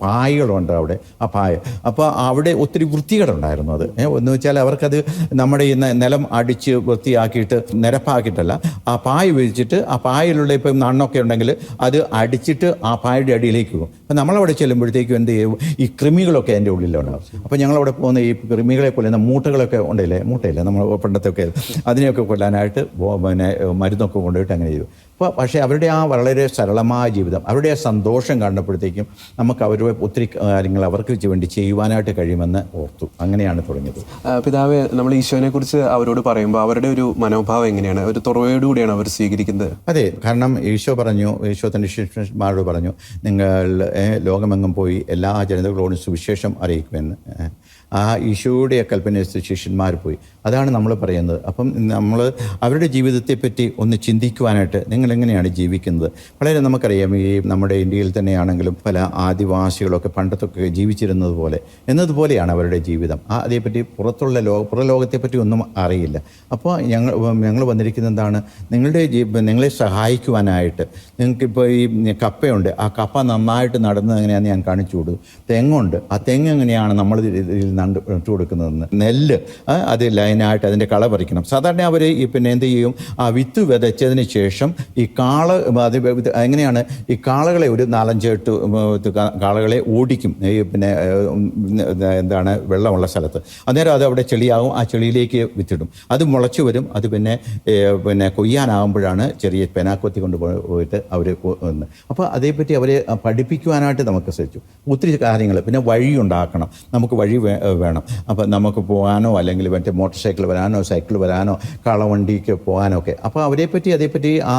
പായകളുണ്ട് അവിടെ. ആ പായ. അപ്പോൾ അവിടെ ഒത്തിരി വൃത്തികേടുണ്ടായിരുന്നു അത്. എന്ന് വെച്ചാൽ അവർക്കത് നമ്മുടെ ഈ നിലം അടിച്ച് വൃത്തിയാക്കിയിട്ട് നിരപ്പാക്കിയിട്ടല്ല. ആ പായ വിളിച്ചിട്ട് ആ പായയിലുള്ള ഇപ്പം മണ്ണൊക്കെ ഉണ്ടെങ്കിൽ അത് അടിച്ചിട്ട് ആ പായയുടെ അടിയിലേക്ക് പോകും. അപ്പം നമ്മളവിടെ ചെല്ലുമ്പോഴത്തേക്കും എന്ത് ചെയ്യും? ഈ കൃമികളൊക്കെ അതിന്റെ ഉള്ളിലുണ്ടാവും അപ്പോൾ ഞങ്ങളവിടെ പോകുന്ന ഈ കൃമികളെ കൊല്ലുന്ന മൂട്ടകളൊക്കെ ഉണ്ടല്ലേ? മൂട്ടയില്ലേ? നമ്മൾ പണ്ടത്തെയൊക്കെ അതിനെയൊക്കെ കൊല്ലാനായിട്ട് പിന്നെ മരുന്നൊക്കെ കൊണ്ടുപോയിട്ട് അങ്ങനെ ചെയ്തു. അപ്പോൾ പക്ഷേ അവരുടെ ആ വളരെ സരളമായ ജീവിതം അവരുടെ ആ സന്തോഷം കണ്ടപ്പോഴത്തേക്കും നമുക്ക് അവരുടെ ഒത്തിരി കാര്യങ്ങൾ അവർക്ക് വേണ്ടി ചെയ്യുവാനായിട്ട് കഴിയുമെന്ന് ഓർത്തു. അങ്ങനെയാണ് തുടങ്ങിയത്. പിതാവ് നമ്മൾ ഈശോനെക്കുറിച്ച് അവരോട് പറയുമ്പോൾ അവരുടെ ഒരു മനോഭാവം എങ്ങനെയാണ്? ഒരു തുറവയോടുകൂടിയാണ് അവർ സ്വീകരിക്കുന്നത്. അതെ കാരണം ഈശോ പറഞ്ഞു ഈശോ തന്റെ ശിഷ്യന്മാരോട് പറഞ്ഞു നിങ്ങൾ ലോകമെങ്ങും പോയി എല്ലാ ജനതകളോടും സുവിശേഷം അറിയിക്കുമെന്ന്. ആ ഈശോയുടെ കൽപ്പന അനുസരിച്ച് ശിഷ്യന്മാർ പോയി. അതാണ് നമ്മൾ പറയുന്നത്. അപ്പം നമ്മൾ അവരുടെ ജീവിതത്തെ പറ്റി ഒന്ന് ചിന്തിക്കുവാനായിട്ട് നിങ്ങൾ എങ്ങനെയാണ് ജീവിക്കുന്നത്? വളരെ നമുക്കറിയാം ഈ നമ്മുടെ ഇന്ത്യയിൽ തന്നെയാണെങ്കിലും പല ആദിവാസികളൊക്കെ പണ്ടത്തൊക്കെ ജീവിച്ചിരുന്നത് പോലെ എന്നതുപോലെയാണ് അവരുടെ ജീവിതം. ആ അതേപ്പറ്റി പുറത്തുള്ള ലോക പുറലോകത്തെപ്പറ്റി ഒന്നും അറിയില്ല. അപ്പോൾ ഞങ്ങൾ ഞങ്ങൾ വന്നിരിക്കുന്നത് എന്താണ്? നിങ്ങളുടെ നിങ്ങളെ സഹായിക്കുവാനായിട്ട്. നിങ്ങൾക്കിപ്പോൾ ഈ കപ്പയുണ്ട്. ആ കപ്പ നന്നായിട്ട് നടന്നത് എങ്ങനെയാണെന്ന് ഞാൻ കാണിച്ചു കൊടുക്കും തെങ്ങുണ്ട്. ആ തെങ്ങ് എങ്ങനെയാണ് നമ്മൾ നണ്ട് ഇട്ട് കൊടുക്കുന്നതെന്ന് നെല്ല് അത് ലൈനായിട്ട് അതിന്റെ കള പറിക്കണം. സാധാരണ അവർ ഈ പിന്നെ എന്ത് ചെയ്യും? ആ വിത്ത് വിതച്ചതിന് ശേഷം ഈ കാള അത് എങ്ങനെയാണ്? ഈ കാളകളെ ഒരു നാലഞ്ച് എട്ട് കാളകളെ ഓടിക്കും. ഈ പിന്നെ എന്താണ്? വെള്ളമുള്ള സ്ഥലത്ത്. അന്നേരം അത് അവിടെ ചെളിയാകും ആ ചെളിയിലേക്ക് വിത്തിടും. അത് മുളച്ചു വരും. അത് പിന്നെ പിന്നെ കൊയ്യാനാകുമ്പോഴാണ് ചെറിയ പെനാക്കൊത്തി കൊണ്ട് പോയിട്ട് അവർ അപ്പോൾ അതേപ്പറ്റി അവരെ പഠിപ്പിക്കുവാനായിട്ട് നമുക്ക് ശ്രമിച്ചു. ഒത്തിരി കാര്യങ്ങൾ പിന്നെ വഴി ഉണ്ടാക്കണം നമുക്ക് വഴി വേണം. അപ്പം നമുക്ക് പോകാനോ അല്ലെങ്കിൽ മറ്റേ മോട്ടോർ സൈക്കിൾ വരാനോ സൈക്കിൾ വരാനോ കളവണ്ടിക്ക് പോകാനോ ഒക്കെ അപ്പോൾ അവരെപ്പറ്റി അതേപ്പറ്റി ആ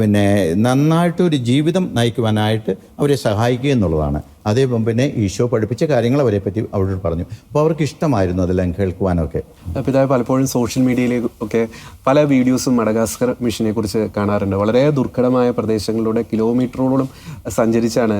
പിന്നെ നന്നായിട്ടൊരു ജീവിതം നയിക്കുവാനായിട്ട് അവരെ സഹായിക്കുക എന്നുള്ളതാണ്. അതേ പിന്നെ ഈശോ പഠിപ്പിച്ച കാര്യങ്ങൾ അവരെ പറ്റി അവരോട് പറഞ്ഞു. അപ്പോൾ അവർക്ക് ഇഷ്ടമായിരുന്നു അതെല്ലാം കേൾക്കുവാനൊക്കെ. പിതാവ് പലപ്പോഴും സോഷ്യൽ മീഡിയയിലേക്ക് ഒക്കെ പല വീഡിയോസും മഡഗാസ്കർ മിഷനെ കുറിച്ച് കാണാറുണ്ട്. വളരെ ദുർഘടമായ പ്രദേശങ്ങളിലൂടെ കിലോമീറ്ററോളം സഞ്ചരിച്ചാണ്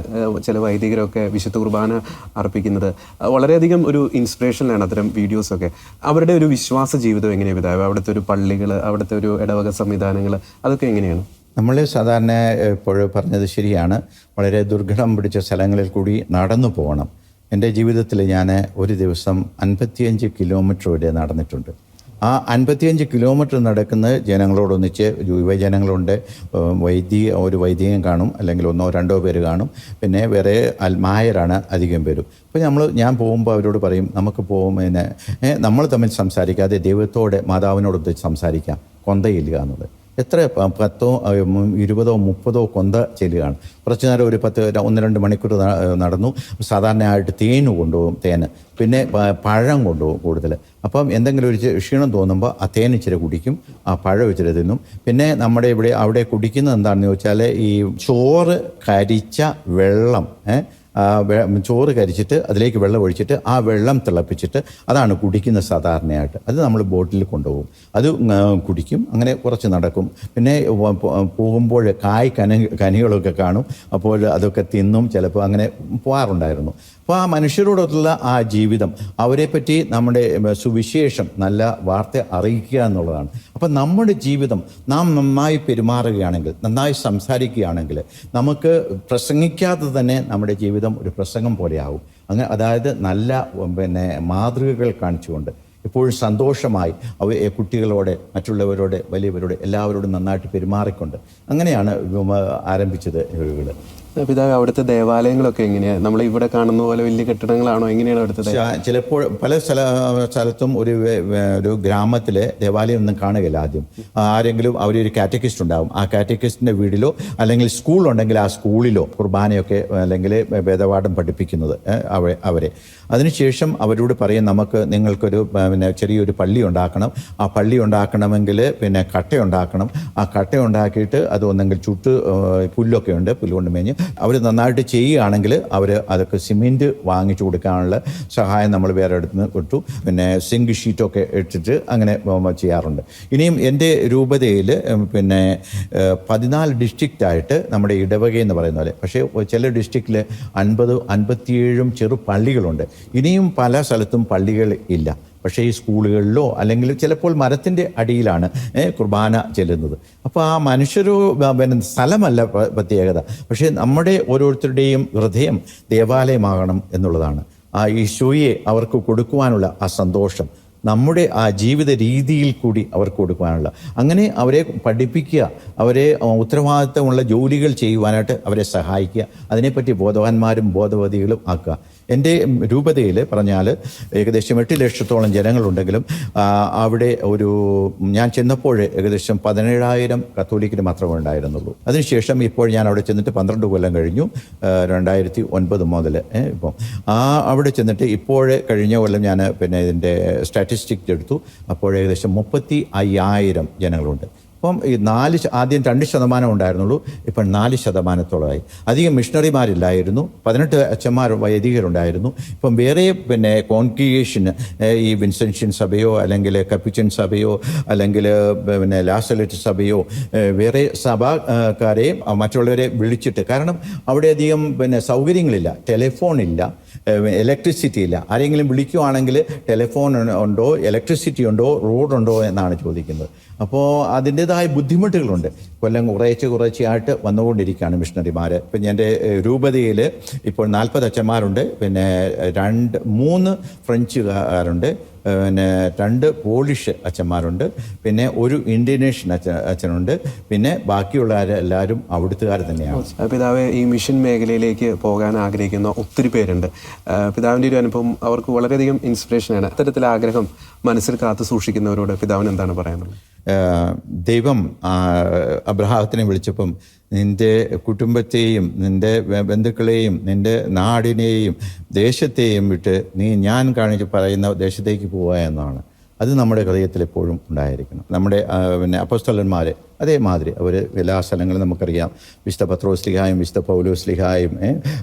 ചില വൈദികരൊക്കെ വിശുദ്ധ കുർബാന അർപ്പിക്കുന്നത്. വളരെയധികം ഒരു ഇൻസ്പിറേഷനിലാണ് അത്തരം വീഡിയോസൊക്കെ അവരുടെ ഒരു വിശ്വാസ ജീവിതം എങ്ങനെയാണ് പിതാവ്? അവിടുത്തെ ഒരു പള്ളികൾ അവിടുത്തെ ഒരു ഇടവക സംവിധാനങ്ങൾ അതൊക്കെ എങ്ങനെയാണ്? നമ്മൾ സാധാരണ ഇപ്പോൾ പറഞ്ഞത് ശരിയാണ്. വളരെ ദുർഘടം പിടിച്ച സ്ഥലങ്ങളിൽ കൂടി നടന്നു പോകണം. എന്റെ ജീവിതത്തിൽ ഞാൻ ഒരു ദിവസം അൻപത്തിയഞ്ച് കിലോമീറ്റർ വരെ നടന്നിട്ടുണ്ട്. ആ അൻപത്തിയഞ്ച് കിലോമീറ്റർ നടക്കുന്ന ജനങ്ങളോടൊന്നിച്ച് യുവജനങ്ങളുണ്ട് വൈദ്യ വൈദിക ഒരു വൈദികൻ കാണും അല്ലെങ്കിൽ ഒന്നോ രണ്ടോ പേര് കാണും. പിന്നെ വേറെ അൽമായരാണ് അധികം പേരും. അപ്പോൾ നമ്മൾ ഞാൻ പോകുമ്പോൾ അവരോട് പറയും നമുക്ക് പോകും പിന്നെ നമ്മൾ തമ്മിൽ സംസാരിക്കാതെ ദൈവത്തോടെ മാതാവിനോടൊത്ത് സംസാരിക്കാം. കൊന്തയില്ല എന്നുള്ളത്. എത്ര പത്തോ ഇരുപതോ മുപ്പതോ കൊന്ത ചെല്ലുകയാണ് കുറച്ച് നേരം ഒരു പത്ത് ഒന്ന് രണ്ട് മണിക്കൂർ നടന്നു. സാധാരണയായിട്ട് തേൻ കൊണ്ടുപോകും തേന്. പിന്നെ പഴം കൊണ്ടുപോകും കൂടുതൽ. അപ്പം എന്തെങ്കിലും ഒരു ക്ഷീണം തോന്നുമ്പോൾ ആ തേൻ ഇച്ചിരി കുടിക്കും ആ പഴം ഇച്ചിരി തിന്നും. പിന്നെ നമ്മുടെ ഇവിടെ അവിടെ കുടിക്കുന്നത് എന്താണെന്ന് ചോദിച്ചാൽ ഈ ചോറ് കരിച്ച വെള്ളം ഏ ആ വെ- ചോറ് കരിച്ചിട്ട് അതിലേക്ക് വെള്ളം ഒഴിച്ചിട്ട് ആ വെള്ളം തിളപ്പിച്ചിട്ട് അതാണ് കുടിക്കുന്ന സാധാരണയായിട്ട്. അത് നമ്മൾ ബോട്ടിൽ കൊണ്ടുപോകും. അത് കുടിക്കും. അങ്ങനെ കുറച്ച് നടക്കും. പിന്നെ പോകുമ്പോൾ കായ് കന കനികളൊക്കെ കാണും. അപ്പോൾ അതൊക്കെ തിന്നും. ചിലപ്പോൾ അങ്ങനെ പോകാറുണ്ടായിരുന്നു. അപ്പോൾ ആ മനുഷ്യരോടൊത്തുള്ള ആ ജീവിതം അവരെപ്പറ്റി നമ്മുടെ സുവിശേഷം നല്ല വാർത്ത അറിയിക്കുക എന്നുള്ളതാണ്. അപ്പം നമ്മുടെ ജീവിതം നാം നന്നായി പെരുമാറുകയാണെങ്കിൽ നന്നായി സംസാരിക്കുകയാണെങ്കിൽ നമുക്ക് പ്രസംഗിക്കാതെ തന്നെ നമ്മുടെ ജീവിതം ഒരു പ്രസംഗം പോലെയാവും. അങ്ങനെ അതായത് നല്ല പിന്നെ മാതൃകകൾ കാണിച്ചുകൊണ്ട് എപ്പോഴും സന്തോഷമായി അവ കുട്ടികളോട് മറ്റുള്ളവരോട് വലിയവരോട് എല്ലാവരോടും നന്നായിട്ട് പെരുമാറിക്കൊണ്ട് അങ്ങനെയാണ് ആരംഭിച്ചത് ഇവകൾ പിതാവ് അവിടുത്തെ ദേവാലയങ്ങളൊക്കെ എങ്ങനെയാണ് നമ്മൾ ഇവിടെ കാണുന്ന പോലെ വലിയ കെട്ടിടങ്ങളാണോ? എങ്ങനെയാണ് അവിടുത്തെ ചിലപ്പോൾ പല സ്ഥല സ്ഥലത്തും ഒരു ഒരു ഗ്രാമത്തിലെ ദേവാലയം ഒന്നും കാണുകയില്ല ആദ്യം. ആരെങ്കിലും അവർ ഒരു കാറ്റക്കിസ്റ്റ് ഉണ്ടാവും. ആ കാറ്റക്കിസ്റ്റിന്റെ വീടിലോ അല്ലെങ്കിൽ സ്കൂളുണ്ടെങ്കിൽ ആ സ്കൂളിലോ കുർബാനയൊക്കെ അല്ലെങ്കിൽ വേദപാഠം പഠിപ്പിക്കുന്നത് അവരെ. അതിനുശേഷം അവരോട് പറയും നമുക്ക് നിങ്ങൾക്കൊരു പിന്നെ ചെറിയൊരു പള്ളി ഉണ്ടാക്കണം. ആ പള്ളി ഉണ്ടാക്കണമെങ്കിൽ പിന്നെ കട്ട ഉണ്ടാക്കണം. ആ കട്ട ഉണ്ടാക്കിയിട്ട് അത് ഒന്നെങ്കിൽ ചുട്ട് പുല്ലൊക്കെ ഉണ്ട് പുല്ലുകൊണ്ട് മേഞ്ഞ് അവർ നന്നായിട്ട് ചെയ്യുകയാണെങ്കിൽ അവർ അതൊക്കെ സിമെന്റ് വാങ്ങിച്ചു കൊടുക്കാനുള്ള സഹായം നമ്മൾ വേറെ അടുത്ത് നിന്ന് കിട്ടു പിന്നെ സിങ്ക് ഷീറ്റൊക്കെ ഇട്ടിട്ട് അങ്ങനെ ചെയ്യാറുണ്ട്. ഇനിയും എന്റെ രൂപതയിൽ പിന്നെ പതിനാല് ഡിസ്ട്രിക്റ്റായിട്ട് നമ്മുടെ ഇടവകയെന്ന് പറയുന്ന പോലെ. പക്ഷേ ചില ഡിസ്ട്രിക്റ്റിൽ അൻപത് അൻപത്തിയേഴും ചെറു പള്ളികളുണ്ട്. ഇനിയും പല സ്ഥലത്തും പള്ളികൾ ഇല്ല. പക്ഷേ ഈ സ്കൂളുകളിലോ അല്ലെങ്കിൽ ചിലപ്പോൾ മരത്തിന്റെ അടിയിലാണ് കുർബാന ചെല്ലുന്നത്. അപ്പോൾ ആ മനുഷ്യരോ പിന്നെ സ്ഥലമല്ല പ്രത്യേകത. പക്ഷേ നമ്മുടെ ഓരോരുത്തരുടെയും ഹൃദയം ദേവാലയമാകണം എന്നുള്ളതാണ്. ആ ഈശോയെ അവർക്ക് കൊടുക്കുവാനുള്ള ആ സന്തോഷം നമ്മുടെ ആ ജീവിത രീതിയിൽ കൂടി അവർക്ക് കൊടുക്കുവാനുള്ള. അങ്ങനെ അവരെ പഠിപ്പിക്കുക അവരെ ഉത്തരവാദിത്തമുള്ള ജോലികൾ ചെയ്യുവാനായിട്ട് അവരെ സഹായിക്കുക അതിനെപ്പറ്റി ബോധവാന്മാരും ബോധവതികളും ആക്കുക. എന്റെ രൂപതയിൽ പറഞ്ഞാൽ ഏകദേശം എട്ട് ലക്ഷത്തോളം ജനങ്ങളുണ്ടെങ്കിലും അവിടെ ഒരു ഞാൻ ചെന്നപ്പോൾ ഏകദേശം പതിനേഴായിരം കത്തോലിക്കിന് മാത്രമേ ഉണ്ടായിരുന്നുള്ളൂ. അതിനുശേഷം ഇപ്പോൾ ഞാൻ അവിടെ ചെന്നിട്ട് പന്ത്രണ്ട് കൊല്ലം കഴിഞ്ഞു. രണ്ടായിരത്തി ഒൻപത് മുതൽ ഇപ്പം ആ അവിടെ ചെന്നിട്ട് ഇപ്പോൾ കഴിഞ്ഞ കൊല്ലം ഞാൻ പിന്നെ ഇതിന്റെ സ്റ്റാറ്റിസ്റ്റിക്സ് എടുത്തു. അപ്പോൾ ഏകദേശം മുപ്പത്തി അയ്യായിരം ജനങ്ങളുണ്ട്. ഇപ്പം ഈ നാല് ആദ്യം രണ്ട് ശതമാനം ഉണ്ടായിരുന്നുള്ളൂ. ഇപ്പം നാല് ശതമാനത്തോളമായി. അധികം മിഷണറിമാരില്ലായിരുന്നു. പതിനെട്ട് അച്ഛന്മാർ വൈദികരുണ്ടായിരുന്നു. ഇപ്പം വേറെ പിന്നെ കോൺഗ്രിഗേഷന് ഈ വിൻസെൻഷ്യൻ സഭയോ അല്ലെങ്കിൽ കപ്പിച്ചൻ സഭയോ അല്ലെങ്കിൽ പിന്നെ ലാസലറ്റ് സഭയോ വേറെ സഭക്കാരെ മറ്റുള്ളവരെ വിളിച്ചിട്ട്. കാരണം അവിടെ അധികം പിന്നെ സൗകര്യങ്ങളില്ല. ടെലിഫോൺ ഇല്ല ഇലക്ട്രിസിറ്റി ഇല്ല. ആരെങ്കിലും വിളിക്കുവാണെങ്കിൽ ടെലിഫോൺ ഉണ്ടോ ഇലക്ട്രിസിറ്റി ഉണ്ടോ റോഡുണ്ടോ എന്നാണ് ചോദിക്കുന്നത്. അപ്പോൾ അതിന്റെതായ ബുദ്ധിമുട്ടുകളുണ്ട്. കൊല്ലം കുറേശ്ശെ കുറേശ്ശെയായിട്ട് വന്നുകൊണ്ടിരിക്കുകയാണ് മിഷണറിമാർ ഇപ്പം എന്റെ രൂപതയിൽ ഇപ്പോൾ നാൽപ്പത് അച്ഛന്മാരുണ്ട്. പിന്നെ രണ്ട് മൂന്ന് ഫ്രഞ്ചുകാരുണ്ട്. പിന്നെ രണ്ട് പോളിഷ് അച്ഛന്മാരുണ്ട്. പിന്നെ ഒരു ഇൻഡോനേഷ്യൻ അച്ഛ അച്ഛനുണ്ട്. പിന്നെ ബാക്കിയുള്ള എല്ലാവരും അവിടുത്തുകാർ തന്നെയാണ്. പിതാവ് ഈ മിഷൻ മേഖലയിലേക്ക് പോകാൻ ആഗ്രഹിക്കുന്ന ഒത്തിരി പേരുണ്ട്. പിതാവിന്റെ ഒരു അനുഭവം അവർക്ക് വളരെയധികം ഇൻസ്പിറേഷനാണ് അത്തരത്തിൽ ആഗ്രഹം മനസ്സിൽ കാത്തു സൂക്ഷിക്കുന്നവരോട് പിതാവിന് എന്താണ് പറയാനുള്ളത്? ദൈവം അബ്രഹാത്തിനെ വിളിച്ചപ്പം നിന്റെ കുടുംബത്തെയും നിന്റെ ബന്ധുക്കളെയും നിന്റെ നാടിനെയും ദേശത്തെയും വിട്ട് നീ ഞാൻ കാണിച്ച് പറയുന്ന ദേശത്തേക്ക് പോവുക എന്നാണ്. അത് നമ്മുടെ ഹൃദയത്തിൽ എപ്പോഴും ഉണ്ടായിരിക്കണം. നമ്മുടെ പിന്നെ അപ്പസ്തലന്മാർ അതേമാതിരി അവർ എല്ലാ സ്ഥലങ്ങളും നമുക്കറിയാം. വിശുദ്ധ പത്രോസ് ലിഹായും വിശുദ്ധ പൗലോസ് ലിഹായും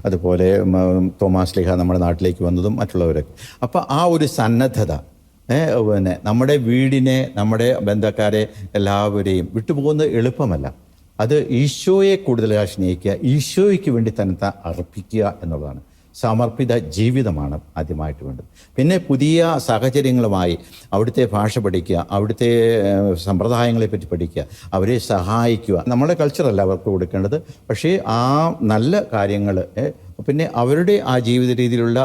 അതുപോലെ തോമാസ്ലിഹ തോമാസ് ലിഹ നമ്മുടെ നാട്ടിലേക്ക് വന്നതും മറ്റുള്ളവരൊക്കെ. അപ്പോൾ ആ ഒരു സന്നദ്ധത പിന്നെ നമ്മുടെ വീടിനെ നമ്മുടെ ബന്ധക്കാരെ എല്ലാവരെയും വിട്ടുപോകുന്നത് എളുപ്പമല്ല. അത് ഈശോയെ കൂടുതൽ സ്നേഹിക്കുക ഈശോയ്ക്ക് വേണ്ടി തന്നെ അർപ്പിക്കുക എന്നുള്ളതാണ്. സമർപ്പിത ജീവിതമാണ് ആദ്യമായിട്ട് വേണ്ടത്. പിന്നെ പുതിയ സാഹചര്യങ്ങളുമായി അവിടുത്തെ ഭാഷ പഠിക്കുക അവിടുത്തെ സമ്പ്രദായങ്ങളെപ്പറ്റി പറ്റി പഠിക്കുക അവരെ സഹായിക്കുക. നമ്മുടെ കൾച്ചറല്ല അവർക്ക് കൊടുക്കേണ്ടത്. പക്ഷേ ആ നല്ല കാര്യങ്ങൾ പിന്നെ അവരുടെ ആ ജീവിത രീതിയിലുള്ള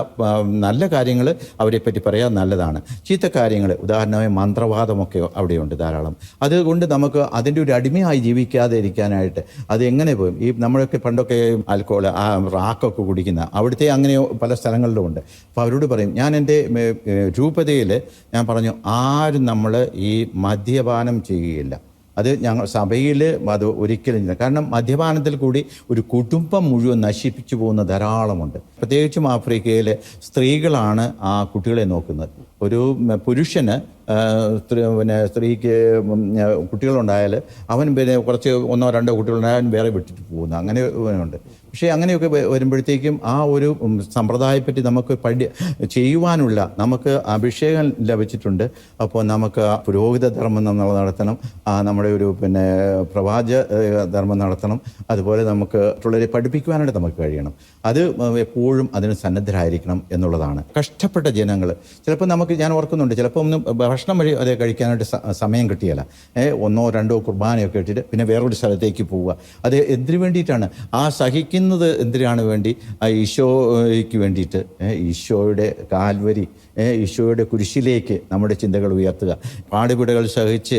നല്ല കാര്യങ്ങൾ അവരെ പറ്റി പറയാൻ നല്ലതാണ്. ചീത്ത കാര്യങ്ങൾ ഉദാഹരണമായി മന്ത്രവാദമൊക്കെ അവിടെയുണ്ട് ധാരാളം. അതുകൊണ്ട് നമുക്ക് അതിന്റെ ഒരു അടിമയായി ജീവിക്കാതെ ഇരിക്കാനായിട്ട് അത് എങ്ങനെ പോകും ഈ നമ്മളൊക്കെ പണ്ടൊക്കെ ആൽക്കോൾ ആ റാക്കൊക്കെ കുടിക്കുന്ന അവിടുത്തെ അങ്ങനെ പല സ്ഥലങ്ങളിലും ഉണ്ട്. അപ്പോൾ അവരോട് പറയും ഞാൻ എന്റെ രൂപതയിൽ ഞാൻ പറഞ്ഞു ആരും നമ്മൾ ഈ മദ്യപാനം ചെയ്യുകയില്ല. അത് ഞങ്ങൾ സഭയിൽ അത് ഒരിക്കലും ഇല്ല. കാരണം മദ്യപാനത്തിൽ കൂടി ഒരു കുടുംബം മുഴുവൻ നശിപ്പിച്ചു പോകുന്ന ധാരാളമുണ്ട്. പ്രത്യേകിച്ചും ആഫ്രിക്കയിൽ സ്ത്രീകളാണ് ആ കുട്ടികളെ നോക്കുന്നത്. ഒരു പുരുഷന് പിന്നെ സ്ത്രീക്ക് കുട്ടികളുണ്ടായാൽ അവൻ പിന്നെ കുറച്ച് ഒന്നോ രണ്ടോ കുട്ടികളുണ്ടായാൽ അവൻ വേറെ വിട്ടിട്ട് പോകുന്നു. അങ്ങനെ ഉണ്ട്. പക്ഷേ അങ്ങനെയൊക്കെ വരുമ്പോഴത്തേക്കും ആ ഒരു സമ്പ്രദായത്തെപ്പറ്റി നമുക്ക് പഠി ചെയ്യുവാനുള്ള നമുക്ക് അഭിഷേകം ലഭിച്ചിട്ടുണ്ട്. അപ്പോൾ നമുക്ക് പുരോഹിത ധർമ്മം നമ്മൾ നടത്തണം. നമ്മുടെ ഒരു പിന്നെ പ്രവാച ധർമ്മം നടത്തണം. അതുപോലെ നമുക്ക് മറ്റുള്ളവരെ പഠിപ്പിക്കുവാനായിട്ട് നമുക്ക് കഴിയണം. അത് എപ്പോഴും അതിന് സന്നദ്ധരായിരിക്കണം എന്നുള്ളതാണ്. കഷ്ടപ്പെട്ട ജനങ്ങൾ ചിലപ്പോൾ നമുക്ക് ഞാൻ ഓർക്കുന്നുണ്ട് ചിലപ്പോൾ ഒന്നും ഭക്ഷണം വഴി അത് കഴിക്കാനായിട്ട് സമയം കിട്ടിയല്ല ഒന്നോ രണ്ടോ കുർബാനയൊക്കെ ഇട്ടിട്ട് പിന്നെ വേറൊരു സ്ഥലത്തേക്ക് പോവുക. അത് എന്തിനു വേണ്ടിയിട്ടാണ്? ആ സഹിക്കുന്നത് എന്തിനാണ് വേണ്ടി? ആ ഈശോയ്ക്ക് വേണ്ടിയിട്ട് ഈശോയുടെ കാൽവരി ഈശോയുടെ കുരിശിലേക്ക് നമ്മുടെ ചിന്തകൾ ഉയർത്തുക. പാടുപിടകൾ സഹിച്ച്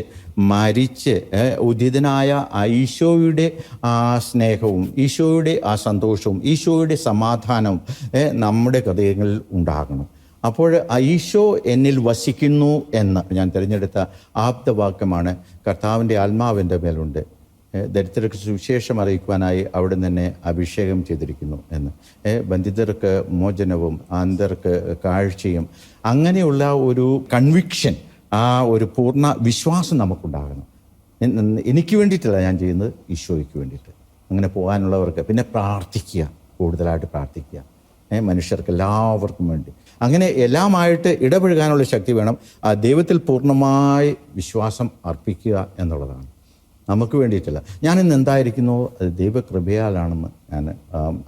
മരിച്ച് ഉദിതനായ ആ ഈശോയുടെ ആ സ്നേഹവും ഈശോയുടെ ആ സന്തോഷവും ഈശോയുടെ സമാധാനവും നമ്മുടെ ഹൃദയങ്ങളിൽ ഉണ്ടാകണം. അപ്പോൾ ഐഷോ എന്നിൽ വസിക്കുന്നു എന്ന് ഞാൻ തിരഞ്ഞെടുത്ത ആപ്തവാക്യമാണ് കർത്താവിന്റെ ആത്മാവിന്റെ മേലുണ്ട്. ദരിദ്രർക്ക് സുവിശേഷം അറിയിക്കുവാനായി അവിടെ തന്നെ അഭിഷേകം ചെയ്തിരിക്കുന്നു എന്ന്. ബന്ധിതർക്ക് മോചനവും അന്ധർക്ക് കാഴ്ചയും അങ്ങനെയുള്ള ഒരു കൺവിക്ഷൻ ആ ഒരു പൂർണ വിശ്വാസം നമുക്കുണ്ടാകണം. എനിക്ക് വേണ്ടിയിട്ടല്ല ഞാൻ ചെയ്യുന്നത് ഈശോയ്ക്ക് വേണ്ടിയിട്ട്. അങ്ങനെ പോകാനുള്ളവർക്ക് പിന്നെ പ്രാർത്ഥിക്കുക കൂടുതലായിട്ട് പ്രാർത്ഥിക്കുക. മനുഷ്യർക്ക് എല്ലാവർക്കും വേണ്ടി. അങ്ങനെ എല്ലാമായിട്ട് ഇടപഴകാനുള്ള ശക്തി വേണം. ആ ദൈവത്തിൽ പൂർണമായി വിശ്വാസം അർപ്പിക്കുക എന്നുള്ളതാണ്. നമുക്ക് വേണ്ടിയിട്ടല്ല. ഞാനിന്ന് എന്തായിരിക്കുന്നു? അത് ദൈവകൃപയാലാണെന്ന് ഞാൻ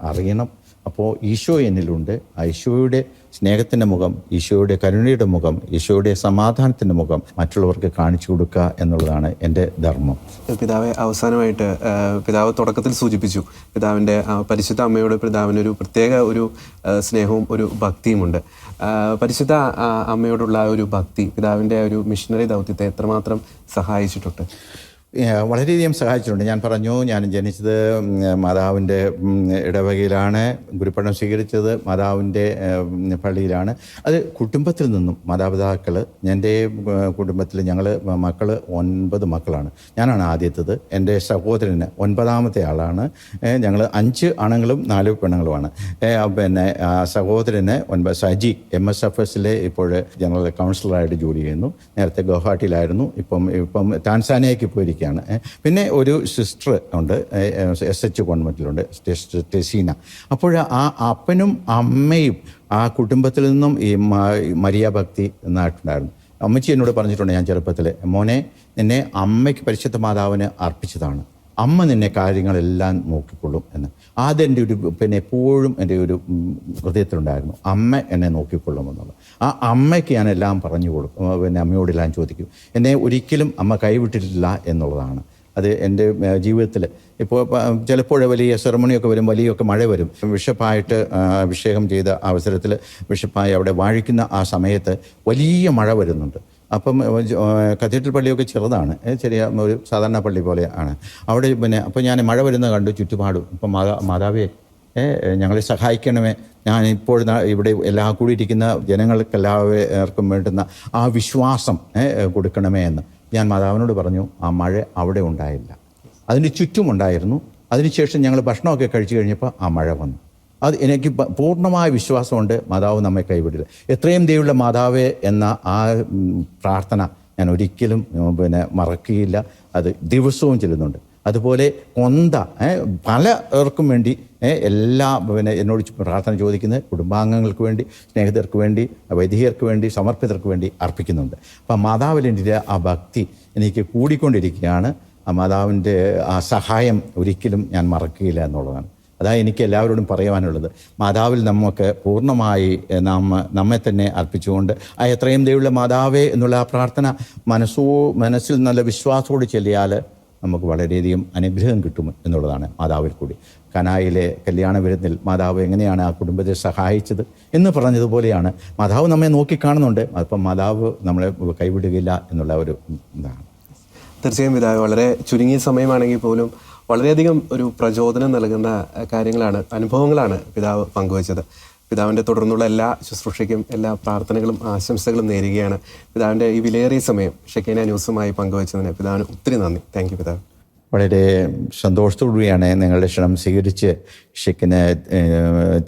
അറിയണം. അപ്പോൾ ഈശോ എന്നിലുണ്ട്. ആ ഈശോയുടെ സ്നേഹത്തിന്റെ മുഖം ഈശോയുടെ കരുണയുടെ മുഖം ഈശോയുടെ സമാധാനത്തിന്റെ മുഖം മറ്റുള്ളവർക്ക് കാണിച്ചു കൊടുക്കുക എന്നുള്ളതാണ് എന്റെ ധർമ്മം. പിതാവെ അവസാനമായിട്ട് പിതാവ് തുടക്കത്തിൽ സൂചിപ്പിച്ചു. പിതാവിന്റെ പരിശുദ്ധ അമ്മയോട് പിതാവിന് ഒരു പ്രത്യേക ഒരു സ്നേഹവും ഒരു ഭക്തിയുമുണ്ട്. പരിശുദ്ധ അമ്മയോടുള്ള ഒരു ഭക്തി പിതാവിന്റെ ഒരു മിഷനറി ദൗത്യത്തെ എത്രമാത്രം സഹായിച്ചിട്ടുണ്ട്? വളരെയധികം സഹായിച്ചിട്ടുണ്ട്. ഞാൻ പറഞ്ഞു ഞാൻ ജനിച്ചത് മാതാവിന്റെ ഇടവകയിലാണ്. ഗുരുപഠനം സ്വീകരിച്ചത് മാതാവിന്റെ പള്ളിയിലാണ്. അത് കുടുംബത്തിൽ നിന്നും മാതാപിതാക്കൾ എന്റെ കുടുംബത്തിൽ ഞങ്ങൾ മക്കൾ ഒൻപത് മക്കളാണ്. ഞാനാണ് ആദ്യത്തത്. എന്റെ സഹോദരന് ഒൻപതാമത്തെ ആളാണ്. ഞങ്ങൾ അഞ്ച് ആണുങ്ങളും നാല് പെണ്ണുങ്ങളുമാണ്. പിന്നെ സഹോദരന് ഒൻപത് സജി എം എസ് എഫ് എസിലെ ഇപ്പോൾ ജനറൽ കൗൺസിലറായിട്ട് ജോലി ചെയ്യുന്നു. നേരത്തെ ഗുവാഹട്ടിയിലായിരുന്നു ഇപ്പം ഇപ്പം ടാൻസാനിയയ്ക്ക് പോയിരിക്കുകയാണ് ഏഹ്. പിന്നെ ഒരു സിസ്റ്റർ ഉണ്ട് എസ് എച്ച് കോൺവെന്റിലുണ്ട് ടെസീന. അപ്പോൾ ആ അപ്പനും അമ്മയും ആ കുടുംബത്തിൽ നിന്നും ഈ മ- മരിയ ഭക്തി എന്നായിട്ടുണ്ടായിരുന്നു അമ്മച്ചി എന്നോട് പറഞ്ഞിട്ടുണ്ട് ഞാൻ ചെറുപ്പത്തിൽ മോനെ നിന്നെ അമ്മയ്ക്ക് പരിശുദ്ധ മാതാവിന് അർപ്പിച്ചതാണ്. അമ്മ നിന്നെ കാര്യങ്ങളെല്ലാം നോക്കിക്കൊള്ളും എന്ന്. ആദ്യം എന്റെ ഒരു പിന്നെ എപ്പോഴും എന്റെ ഒരു ഹൃദയത്തിലുണ്ടായിരുന്നു. അമ്മ എന്നെ നോക്കിക്കൊള്ളും എന്നുള്ളത് ആ അമ്മയ്ക്ക് ഞാൻ എല്ലാം പറഞ്ഞു കൊടുക്കും പിന്നെ അമ്മയോടെല്ലാം ചോദിക്കും. എന്നെ ഒരിക്കലും അമ്മ കൈവിട്ടിട്ടില്ല എന്നുള്ളതാണ്. അത് എന്റെ ജീവിതത്തിൽ ഇപ്പോൾ ചിലപ്പോൾ വലിയ സെറമണിയൊക്കെ വരും വലിയൊക്കെ മഴ വരും. ബിഷപ്പായിട്ട് ആ, അഭിഷേകം ചെയ്ത അവസരത്തിൽ ബിഷപ്പായി അവിടെ വാഴിക്കുന്ന ആ സമയത്ത് വലിയ മഴ വരുന്നുണ്ട്. അപ്പം കത്തീഡ്രൽ പള്ളിയൊക്കെ ചെറുതാണ്. ചെറിയ ഒരു സാധാരണ പള്ളി പോലെ ആണ്. അവിടെ പിന്നെ അപ്പോൾ ഞാൻ മഴ വരുന്നത് കണ്ടു ചുറ്റുപാടും അപ്പം മാതാ മാതാവേ ഞങ്ങളെ സഹായിക്കണമേ. ഞാൻ ഇപ്പോൾ ഇവിടെ എല്ലാ കൂടിയിരിക്കുന്ന ജനങ്ങൾക്ക് എല്ലാവർക്കും വേണ്ടുന്ന ആ വിശ്വാസം കൊടുക്കണമേ എന്ന് ഞാൻ മാതാവിനോട് പറഞ്ഞു ആ മഴ അവിടെ ഉണ്ടായില്ല. അതിന് ചുറ്റുമുണ്ടായിരുന്നു. അതിനുശേഷം ഞങ്ങൾ ഭക്ഷണമൊക്കെ കഴിച്ചു കഴിഞ്ഞപ്പോൾ ആ മഴ വന്നു. അത് എനിക്ക് പൂർണമായ വിശ്വാസമുണ്ട് മാതാവ് നമ്മെ കൈവിടില്ല. എത്രയും ദൈവമുള്ള മാതാവേ എന്ന ആ പ്രാർത്ഥന ഞാൻ ഒരിക്കലും പിന്നെ മറക്കുകയില്ല. അത് ദിവസവും ചെല്ലുന്നുണ്ട്. അതുപോലെ കൊന്ത പലർക്കും വേണ്ടി എല്ലാ പിന്നെ എന്നോട് പ്രാർത്ഥന ചോദിക്കുന്നത് കുടുംബാംഗങ്ങൾക്ക് വേണ്ടി സ്നേഹിതർക്ക് വേണ്ടി വൈദികർക്ക് വേണ്ടി സമർപ്പിതർക്ക് വേണ്ടി അർപ്പിക്കുന്നുണ്ട്. അപ്പം മാതാവിന്റെ ആ ഭക്തി എനിക്ക് കൂടിക്കൊണ്ടിരിക്കുകയാണ്. ആ മാതാവിന്റെ ആ സഹായം ഒരിക്കലും ഞാൻ മറക്കുകയില്ല എന്നുള്ളതാണ്. അതാ എനിക്ക് എല്ലാവരോടും പറയുവാനുള്ളത് മാതാവിൽ നമുക്ക് പൂർണമായി നാം നമ്മെ തന്നെ അർപ്പിച്ചുകൊണ്ട് ആ എത്രയും ദൈവമുള്ള മാതാവേ എന്നുള്ള ആ പ്രാർത്ഥന മനസ്സോ മനസ്സിൽ നല്ല വിശ്വാസത്തോട് ചെല്ലിയാൽ നമുക്ക് വളരെയധികം അനുഗ്രഹം കിട്ടും എന്നുള്ളതാണ് മാതാവിൽ കൂടി. കനായിലെ കല്യാണ വിരുന്നിൽ മാതാവ് എങ്ങനെയാണ് ആ കുടുംബത്തെ സഹായിച്ചത് എന്ന് പറഞ്ഞതുപോലെയാണ് മാതാവ് നമ്മെ നോക്കിക്കാണുന്നുണ്ട്. അപ്പം മാതാവ് നമ്മളെ കൈവിടുകയില്ല എന്നുള്ള ഒരു ഇതാണ്. തീർച്ചയായും പിതാവ് വളരെ ചുരുങ്ങിയ സമയമാണെങ്കിൽ പോലും വളരെയധികം ഒരു പ്രചോദനം നൽകുന്ന കാര്യങ്ങളാണ് അനുഭവങ്ങളാണ് പിതാവ് പങ്കുവച്ചത്. പിതാവിന്റെ തുടർന്നുള്ള എല്ലാ ശുശ്രൂഷയ്ക്കും എല്ലാ പ്രാർത്ഥനകളും ആശംസകളും നേരുകയാണ് പിതാവിന്റെ ഈ വിലയേറിയ സമയം ഷെക്കേന ന്യൂസുമായി പങ്കുവച്ചതിന് പിതാവിന് ഒത്തിരി നന്ദി. താങ്ക് യു പിതാവ്. വളരെ സന്തോഷത്തോടുകൂടിയാണ് നിങ്ങളുടെ ക്ഷണം സ്വീകരിച്ച് ഷെക്കിനെ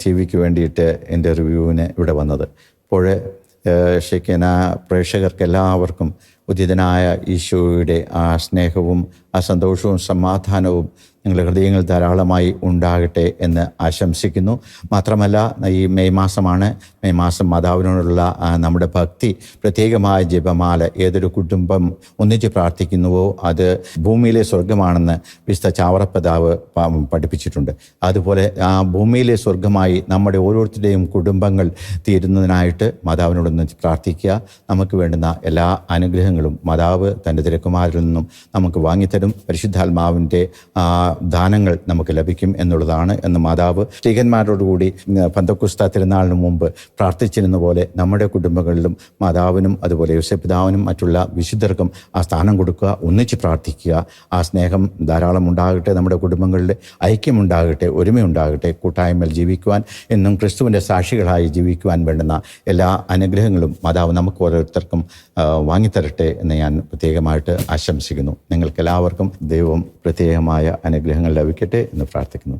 ടി വിക്ക് വേണ്ടിയിട്ട് എന്റെ റിവ്യൂവിന് ഇവിടെ വന്നത്. അപ്പോൾ ഷിക്കിന പ്രേക്ഷകർക്ക് എല്ലാവർക്കും ഉദിതനായ ഈശോയുടെ ആ സ്നേഹവും ആ സന്തോഷവും സമാധാനവും നിങ്ങളുടെ ഹൃദയങ്ങൾ ധാരാളമായി ഉണ്ടാകട്ടെ എന്ന് ആശംസിക്കുന്നു. മാത്രമല്ല ഈ മെയ് മാസമാണ്. മെയ് മാസം മാതാവിനോടുള്ള നമ്മുടെ ഭക്തി പ്രത്യേകമായ ജപമാല ഏതൊരു കുടുംബം ഒന്നിച്ച് പ്രാർത്ഥിക്കുന്നുവോ അത് ഭൂമിയിലെ സ്വർഗമാണെന്ന് വിശുദ്ധ ചാവറപ്പതാവ് പഠിപ്പിച്ചിട്ടുണ്ട്. അതുപോലെ ആ ഭൂമിയിലെ സ്വർഗമായി നമ്മുടെ ഓരോരുത്തരുടെയും കുടുംബങ്ങൾ തീരുന്നതിനായിട്ട് മാതാവിനോടൊന്ന് പ്രാർത്ഥിക്കുക. നമുക്ക് വേണ്ടുന്ന എല്ലാ അനുഗ്രഹങ്ങളും മാതാവ് തന്റെ തിരക്കുമാരിൽ നിന്നും നമുക്ക് വാങ്ങിത്തരും. പരിശുദ്ധാത്മാവിന്റെ ആ, ദാനങ്ങൾ നമുക്ക് ലഭിക്കും എന്നുള്ളതാണ്. എന്ന് മാതാവ് സ്ത്രീകന്മാരോടുകൂടി പന്തക്കുസ്ത തിരുനാളിന് മുമ്പ് പ്രാർത്ഥിച്ചിരുന്ന പോലെ നമ്മുടെ കുടുംബങ്ങളിലും മാതാവിനും അതുപോലെ യോസപിതാവിനും മറ്റുള്ള വിശുദ്ധർക്കും ആ സ്ഥാനം കൊടുക്കുക ഒന്നിച്ച് പ്രാർത്ഥിക്കുക. ആ സ്നേഹം ധാരാളം ഉണ്ടാകട്ടെ നമ്മുടെ കുടുംബങ്ങളിൽ ഐക്യമുണ്ടാകട്ടെ ഒരുമയുണ്ടാകട്ടെ കൂട്ടായ്മയിൽ ജീവിക്കുവാൻ എന്നും ക്രിസ്തുവിന്റെ സാക്ഷികളായി ജീവിക്കുവാൻ വേണ്ടുന്ന എല്ലാ അനുഗ്രഹങ്ങളും മാതാവ് നമുക്ക് ഓരോരുത്തർക്കും വാങ്ങിത്തരട്ടെ എന്ന് ഞാൻ പ്രത്യേകമായിട്ട് ആശംസിക്കുന്നു. നിങ്ങൾക്കെല്ലാവർക്കും ദൈവം പ്രത്യേകമായ അനുഗ്രഹങ്ങൾ ലഭിക്കട്ടെ എന്ന് പ്രാർത്ഥിക്കുന്നു.